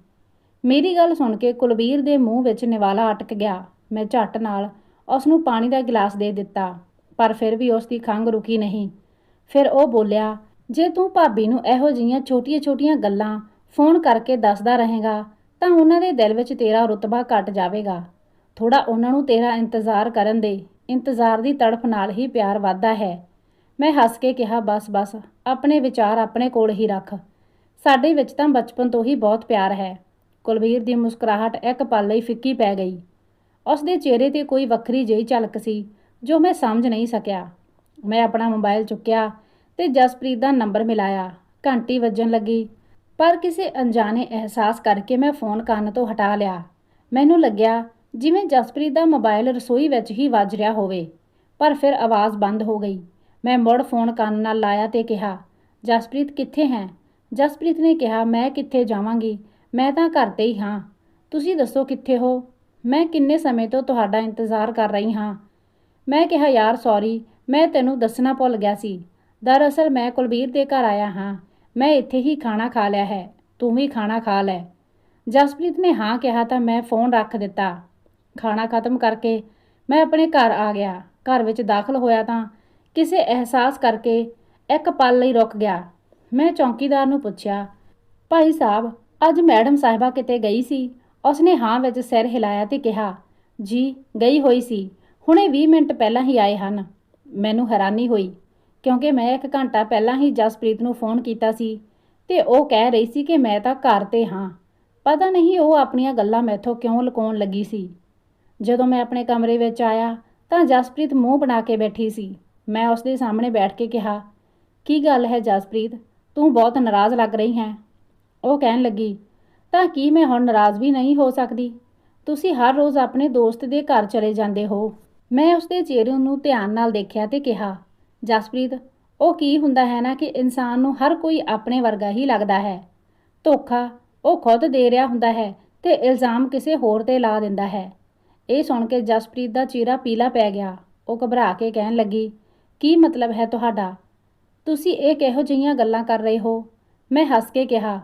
ਮੇਰੀ ਗੱਲ ਸੁਣ ਕੇ ਕੁਲਬੀਰ ਦੇ ਮੂੰਹ ਵਿੱਚ ਨਿਵਾਲਾ ਅਟਕ ਗਿਆ। ਮੈਂ ਝੱਟ ਨਾਲ ਉਸ ਨੂੰ ਪਾਣੀ ਦਾ ਗਲਾਸ ਦੇ ਦਿੱਤਾ, ਪਰ ਫਿਰ ਵੀ ਉਸ ਦੀ ਖੰਘ ਰੁਕੀ ਨਹੀਂ। ਫਿਰ ਉਹ ਬੋਲਿਆ, ਜੇ ਤੂੰ ਭਾਬੀ ਨੂੰ ਇਹੋ ਜਿਹੀਆਂ ਛੋਟੀਆਂ-ਛੋਟੀਆਂ ਗੱਲਾਂ ਫੋਨ ਕਰਕੇ ਦੱਸਦਾ ਰਹੇਗਾ, ਤਾਂ ਉਹਨਾਂ ਦੇ ਦਿਲ ਵਿੱਚ ਤੇਰਾ ਰੁਤਬਾ ਘਟ ਜਾਵੇਗਾ। ਥੋੜਾ ਉਹਨਾਂ ਨੂੰ ਤੇਰਾ ਇੰਤਜ਼ਾਰ ਕਰਨ ਦੇ। ਇੰਤਜ਼ਾਰ ਦੀ ਤੜਫ ਨਾਲ ਹੀ ਪਿਆਰ ਵੱਧਦਾ ਹੈ। ਮੈਂ ਹੱਸ ਕੇ ਕਿਹਾ, ਬਸ ਬਸ, ਆਪਣੇ ਵਿਚਾਰ ਆਪਣੇ ਕੋਲ ਹੀ ਰੱਖ। ਸਾਡੇ ਵਿੱਚ ਤਾਂ ਬਚਪਨ ਤੋਂ ਹੀ ਬਹੁਤ ਪਿਆਰ ਹੈ। ਕੁਲਵੀਰ ਦੀ ਮੁਸਕਰਾਹਟ ਇੱਕ ਪਲ ਲਈ ਫਿੱਕੀ ਪੈ ਗਈ। ਉਸ ਦੇ ਚਿਹਰੇ ਤੇ ਕੋਈ ਵੱਖਰੀ ਜਿਹੀ ਝਲਕ ਸੀ, ਜੋ ਮੈਂ ਸਮਝ ਨਹੀਂ ਸਕਿਆ। ਮੈਂ ਆਪਣਾ ਮੋਬਾਈਲ ਚੁੱਕਿਆ ਤੇ ਜਸਪ੍ਰੀਤ ਦਾ ਨੰਬਰ ਮਿਲਾਇਆ। ਘੰਟੀ ਵੱਜਣ ਲੱਗੀ, ਪਰ ਕਿਸੇ ਅਣਜਾਣੇ ਅਹਿਸਾਸ ਕਰਕੇ ਮੈਂ ਫੋਨ ਕੰਨ ਤੋਂ ਹਟਾ ਲਿਆ। ਮੈਨੂੰ ਲੱਗਿਆ ਜਿਵੇਂ ਜਸਪ੍ਰੀਤ ਦਾ ਮੋਬਾਈਲ ਰਸੋਈ ਵਿੱਚ ਹੀ ਵੱਜ ਰਿਹਾ ਹੋਵੇ, ਪਰ ਫਿਰ ਆਵਾਜ਼ ਬੰਦ ਹੋ ਗਈ। ਮੈਂ ਮੁੜ ਫੋਨ ਕੰਨ ਨਾਲ ਲਾਇਆ ਤੇ ਕਿਹਾ, ਜਸਪ੍ਰੀਤ ਕਿੱਥੇ ਹੈ? ਜਸਪ੍ਰੀਤ ਨੇ ਕਿਹਾ, ਮੈਂ ਕਿੱਥੇ ਜਾਵਾਂਗੀ? ਮੈਂ ਤਾਂ ਘਰ ਤੇ ਹੀ ਹਾਂ। ਤੁਸੀਂ ਦੱਸੋ ਕਿੱਥੇ ਹੋ? ਮੈਂ ਕਿੰਨੇ ਸਮੇਂ ਤੋਂ ਤੁਹਾਡਾ ਇੰਤਜ਼ਾਰ ਕਰ ਰਹੀ ਹਾਂ? ਮੈਂ ਕਿਹਾ, ਯਾਰ, ਸੌਰੀ, ਮੈਂ ਤੈਨੂੰ ਦੱਸਣਾ ਭੁੱਲ ਗਿਆ ਸੀ। ਦਰਅਸਲ ਮੈਂ ਕੁਲਬੀਰ ਦੇ ਘਰ ਆਇਆ ਹਾਂ। ਮੈਂ ਇੱਥੇ ਹੀ ਖਾਣਾ ਖਾ ਲਿਆ ਹੈ। ਤੂੰ ਵੀ ਖਾਣਾ ਖਾ ਲੈ। ਜਸਪ੍ਰੀਤ ਨੇ ਹਾਂ ਕਿਹਾ ਤਾਂ ਮੈਂ ਫੋਨ ਰੱਖ ਦਿੱਤਾ। ਖਾਣਾ ਖਤਮ ਕਰਕੇ ਮੈਂ ਆਪਣੇ ਘਰ ਆ ਗਿਆ। ਘਰ ਵਿੱਚ ਦਾਖਲ ਹੋਇਆ ਤਾਂ ਕਿਸੇ ਅਹਿਸਾਸ ਕਰਕੇ ਇੱਕ ਪਲ ਲਈ ਰੁਕ ਗਿਆ। ਮੈਂ ਚੌਕੀਦਾਰ ਨੂੰ ਪੁੱਛਿਆ, ਭਾਈ ਸਾਹਿਬ, ਅੱਜ ਮੈਡਮ ਸਾਹਿਬਾ ਕਿਤੇ ਗਈ ਸੀ? ਉਸਨੇ ਹਾਂ ਵਿੱਚ ਸਿਰ ਹਿਲਾਇਆ ਤੇ ਕਿਹਾ, ਜੀ, ਗਈ ਹੋਈ ਸੀ। ਹੁਣੇ 20 ਮਿੰਟ ਪਹਿਲਾਂ ਹੀ ਆਏ ਹਨ। ਮੈਨੂੰ ਹੈਰਾਨੀ ਹੋਈ, ਕਿਉਂਕਿ ਮੈਂ ਇੱਕ ਘੰਟਾ ਪਹਿਲਾਂ ਹੀ ਜਸਪ੍ਰੀਤ ਨੂੰ ਫੋਨ ਕੀਤਾ ਸੀ ਤੇ ਉਹ ਕਹਿ ਰਹੀ ਸੀ ਕਿ ਮੈਂ ਤਾਂ ਘਰ ਤੇ ਹਾਂ। ਪਤਾ ਨਹੀਂ ਉਹ ਆਪਣੀਆਂ ਗੱਲਾਂ ਮੈਥੋਂ ਕਿਉਂ ਲੁਕਾਉਣ ਲੱਗੀ ਸੀ। ਜਦੋਂ ਮੈਂ ਆਪਣੇ ਕਮਰੇ ਵਿੱਚ ਆਇਆ ਤਾਂ ਜਸਪ੍ਰੀਤ ਮੂੰਹ ਬਣਾ ਕੇ ਬੈਠੀ ਸੀ। ਮੈਂ ਉਸ ਦੇ ਸਾਹਮਣੇ ਬੈਠ ਕੇ ਕਿਹਾ, ਕੀ ਗੱਲ ਹੈ ਜਸਪ੍ਰੀਤ? ਤੂੰ ਬਹੁਤ ਨਾਰਾਜ਼ ਲੱਗ ਰਹੀ ਹੈ। ਉਹ ਕਹਿਣ ਲੱਗੀ, ਤਾਂ ਕੀ ਮੈਂ ਹੁਣ ਨਾਰਾਜ਼ ਵੀ ਨਹੀਂ ਹੋ ਸਕਦੀ? ਤੁਸੀਂ ਹਰ ਰੋਜ਼ ਆਪਣੇ ਦੋਸਤ ਦੇ ਘਰ ਚਲੇ ਜਾਂਦੇ ਹੋ। ਮੈਂ ਉਸ ਦੇ ਚਿਹਰੇ ਨੂੰ ਧਿਆਨ ਨਾਲ ਦੇਖਿਆ ਤੇ ਕਿਹਾ, ਜਸਪ੍ਰੀਤ, ਉਹ ਕੀ ਹੁੰਦਾ ਹੈ ਨਾ ਕਿ ਇਨਸਾਨ ਨੂੰ ਹਰ ਕੋਈ ਆਪਣੇ ਵਰਗਾ ਹੀ ਲੱਗਦਾ ਹੈ। ਧੋਖਾ, ਉਹ ਖੁਦ ਦੇ ਰਿਹਾ ਹੁੰਦਾ ਹੈ ਤੇ ਇਲਜ਼ਾਮ ਕਿਸੇ ਹੋਰ ਤੇ ਲਾ ਦਿੰਦਾ ਹੈ। ਇਹ ਸੁਣ ਕੇ ਜਸਪ੍ਰੀਤ ਦਾ ਚਿਹਰਾ ਪੀਲਾ ਪੈ ਗਿਆ। ਉਹ ਘਬਰਾ ਕੇ ਕਹਿਣ ਲੱਗੀ ਕੀ ਮਤਲਬ ਹੈ ਤੁਹਾਡਾ? ਤੁਸੀਂ ਇਹ ਕਿਹੋ ਜਿਹੀਆਂ ਗੱਲਾਂ ਕਰ ਰਹੇ ਹੋ? ਮੈਂ ਹੱਸ ਕੇ ਕਿਹਾ,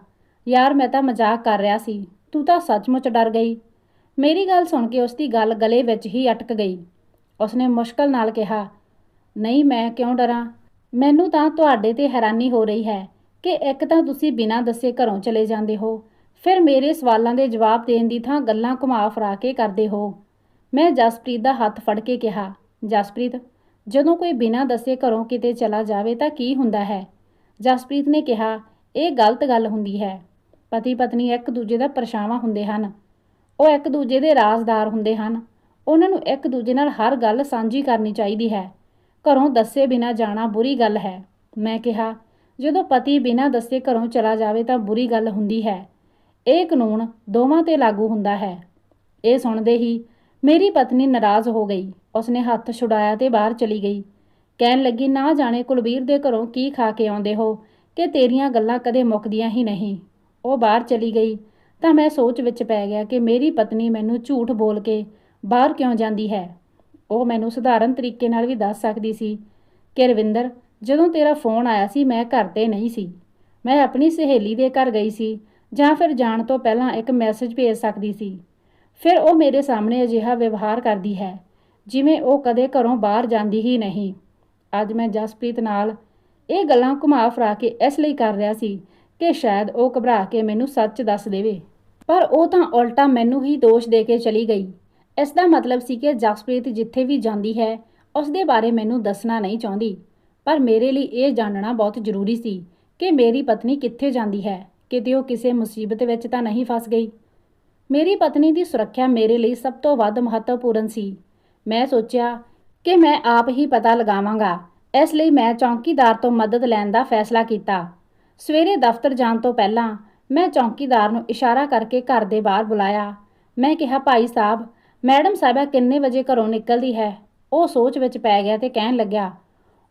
ਯਾਰ, ਮੈਂ ਤਾਂ ਮਜ਼ਾਕ ਕਰ ਰਿਹਾ ਸੀ। ਤੂੰ ਤਾਂ ਸੱਚਮੁੱਚ ਡਰ ਗਈ। ਮੇਰੀ ਗੱਲ ਸੁਣ ਕੇ ਉਸ ਦੀ ਗੱਲ ਗਲੇ ਵਿੱਚ ਹੀ ਅਟਕ ਗਈ। ਉਸਨੇ ਮੁਸ਼ਕਲ ਨਾਲ ਕਿਹਾ, ਨਹੀਂ, ਮੈਂ ਕਿਉਂ ਡਰਾਂ? ਮੈਨੂੰ ਤਾਂ ਤੁਹਾਡੇ ਤੇ ਹੈਰਾਨੀ ਹੋ ਰਹੀ ਹੈ ਕਿ ਇੱਕ ਤਾਂ ਤੁਸੀਂ ਬਿਨਾਂ ਦੱਸੇ ਘਰੋਂ ਚਲੇ ਜਾਂਦੇ ਹੋ, ਫਿਰ ਮੇਰੇ ਸਵਾਲਾਂ ਦੇ ਜਵਾਬ ਦੇਣ ਦੀ ਥਾਂ ਗੱਲਾਂ ਘੁਮਾ ਫਰਾ ਕੇ ਕਰਦੇ ਹੋ। ਮੈਂ ਜਸਪ੍ਰੀਤ ਦਾ ਹੱਥ ਫੜ ਕੇ ਕਿਹਾ, ਜਸਪ੍ਰੀਤ ਜਦੋਂ ਕੋਈ ਬਿਨਾਂ ਦੱਸੇ ਘਰੋਂ ਕਿਤੇ ਚਲਾ ਜਾਵੇ ਤਾਂ ਕੀ ਹੁੰਦਾ ਹੈ? ਜਸਪ੍ਰੀਤ ਨੇ ਕਿਹਾ, ਇਹ ਗਲਤ ਗੱਲ ਹੁੰਦੀ ਹੈ। ਪਤੀ ਪਤਨੀ ਇੱਕ ਦੂਜੇ ਦਾ ਪਰਛਾਵਾਂ ਹੁੰਦੇ ਹਨ। ਉਹ ਇੱਕ ਦੂਜੇ ਦੇ ਰਾਜ਼ਦਾਰ ਹੁੰਦੇ ਹਨ। ਉਹਨਾਂ ਨੂੰ ਇੱਕ ਦੂਜੇ ਨਾਲ ਹਰ ਗੱਲ ਸਾਂਝੀ ਕਰਨੀ ਚਾਹੀਦੀ ਹੈ। ਘਰੋਂ ਦੱਸੇ ਬਿਨਾਂ ਜਾਣਾ ਬੁਰੀ ਗੱਲ ਹੈ। ਮੈਂ ਕਿਹਾ, ਜਦੋਂ ਪਤੀ ਬਿਨਾਂ ਦੱਸੇ ਘਰੋਂ ਚਲਾ ਜਾਵੇ ਤਾਂ ਬੁਰੀ ਗੱਲ ਹੁੰਦੀ ਹੈ। ਇਹ ਕਾਨੂੰਨ ਦੋਵਾਂ ਤੇ ਲਾਗੂ ਹੁੰਦਾ ਹੈ। ਇਹ ਸੁਣਦੇ ਹੀ ਮੇਰੀ ਪਤਨੀ ਨਾਰਾਜ਼ ਹੋ ਗਈ। ਉਸਨੇ ਹੱਥ ਛੁਡਾਇਆ ਤੇ ਬਾਹਰ ਚਲੀ ਗਈ। ਕਹਿਣ ਲੱਗੀ, ਨਾ ਜਾਣੇ ਕੁਲਬੀਰ ਦੇ ਘਰੋਂ ਕੀ ਖਾ ਕੇ ਆਉਂਦੇ ਹੋ? ਕਿ ਤੇਰੀਆਂ ਗੱਲਾਂ ਕਦੇ ਮੁੱਕਦੀਆਂ ਹੀ ਨਹੀਂ। ਉਹ ਬਾਹਰ ਚਲੀ ਗਈ। ਤਾਂ ਮੈਂ ਸੋਚ ਵਿੱਚ ਪੈ ਗਿਆ ਕਿ ਮੇਰੀ ਪਤਨੀ ਮੈਨੂੰ ਝੂਠ ਬੋਲ ਕੇ ਬਾਹਰ ਕਿਉਂ ਜਾਂਦੀ ਹੈ? ਉਹ ਮੈਨੂੰ ਸਧਾਰਨ ਤਰੀਕੇ ਨਾਲ ਵੀ ਦੱਸ ਸਕਦੀ ਸੀ ਕਿ, ਰਵਿੰਦਰ, ਜਦੋਂ ਤੇਰਾ ਫੋਨ ਆਇਆ ਸੀ, ਮੈਂ ਘਰ ਤੇ ਨਹੀਂ ਸੀ। ਮੈਂ ਆਪਣੀ ਸਹੇਲੀ ਦੇ ਘਰ ਗਈ ਸੀ, ਜਾਂ ਫਿਰ ਜਾਣ ਤੋਂ ਪਹਿਲਾਂ ਇੱਕ ਮੈਸੇਜ ਭੇਜ ਸਕਦੀ ਸੀ। ਫਿਰ ਉਹ ਮੇਰੇ ਸਾਹਮਣੇ ਅਜਿਹਾ ਵਿਵਹਾਰ ਕਰਦੀ ਹੈ। ਜਿਵੇਂ ਉਹ ਕਦੇ ਘਰੋਂ ਬਾਹਰ ਜਾਂਦੀ ਹੀ ਨਹੀਂ। ਅੱਜ ਮੈਂ ਜਸਪ੍ਰੀਤ ਨਾਲ ਇਹ ਗੱਲਾਂ ਘੁਮਾ ਫਰਾ ਕੇ ਇਸ ਲਈ ਕਰ ਰਿਹਾ ਸੀ ਕਿ ਸ਼ਾਇਦ ਉਹ ਘਬਰਾ ਕੇ ਮੈਨੂੰ ਸੱਚ ਦੱਸ ਦੇਵੇ। ਪਰ ਉਹ ਤਾਂ ਉਲਟਾ ਮੈਨੂੰ ਹੀ ਦੋਸ਼ ਦੇ ਕੇ ਚਲੀ ਗਈ। ਇਸ ਦਾ ਮਤਲਬ ਸੀ ਕਿ ਜਸਪ੍ਰੀਤ ਜਿੱਥੇ ਵੀ ਜਾਂਦੀ ਹੈ, ਉਸ ਦੇ ਬਾਰੇ ਮੈਨੂੰ ਦੱਸਣਾ ਨਹੀਂ ਚਾਹੁੰਦੀ। ਪਰ ਮੇਰੇ ਲਈ ਇਹ ਜਾਣਨਾ ਬਹੁਤ ਜ਼ਰੂਰੀ ਸੀ ਕਿ ਮੇਰੀ ਪਤਨੀ ਕਿੱਥੇ ਜਾਂਦੀ ਹੈ, ਕਿਤੇ ਉਹ ਕਿਸੇ ਮੁਸੀਬਤ ਵਿੱਚ ਤਾਂ ਨਹੀਂ ਫਸ ਗਈ। ਮੇਰੀ ਪਤਨੀ ਦੀ ਸੁਰੱਖਿਆ ਮੇਰੇ ਲਈ ਸਭ ਤੋਂ ਵੱਧ ਮਹੱਤਵਪੂਰਨ ਸੀ। ਮੈਂ ਸੋਚਿਆ ਕਿ ਮੈਂ ਆਪ ਹੀ ਪਤਾ ਲਗਾਵਾਂਗਾ। ਇਸ ਲਈ ਮੈਂ ਚੌਕੀਦਾਰ ਤੋਂ ਮਦਦ ਲੈਣ ਦਾ ਫੈਸਲਾ ਕੀਤਾ। ਸਵੇਰੇ ਦਫ਼ਤਰ ਜਾਣ ਤੋਂ ਪਹਿਲਾਂ ਮੈਂ ਚੌਕੀਦਾਰ ਨੂੰ ਇਸ਼ਾਰਾ ਕਰਕੇ ਘਰ ਦੇ ਬਾਹਰ ਬੁਲਾਇਆ। ਮੈਂ ਕਿਹਾ, ਭਾਈ ਸਾਹਿਬ, ਮੈਡਮ ਸਾਹਿਬਾ ਕਿੰਨੇ ਵਜੇ ਘਰੋਂ ਨਿਕਲਦੀ ਹੈ? ਉਹ ਸੋਚ ਵਿੱਚ ਪੈ ਗਿਆ ਤੇ ਕਹਿਣ ਲੱਗਿਆ,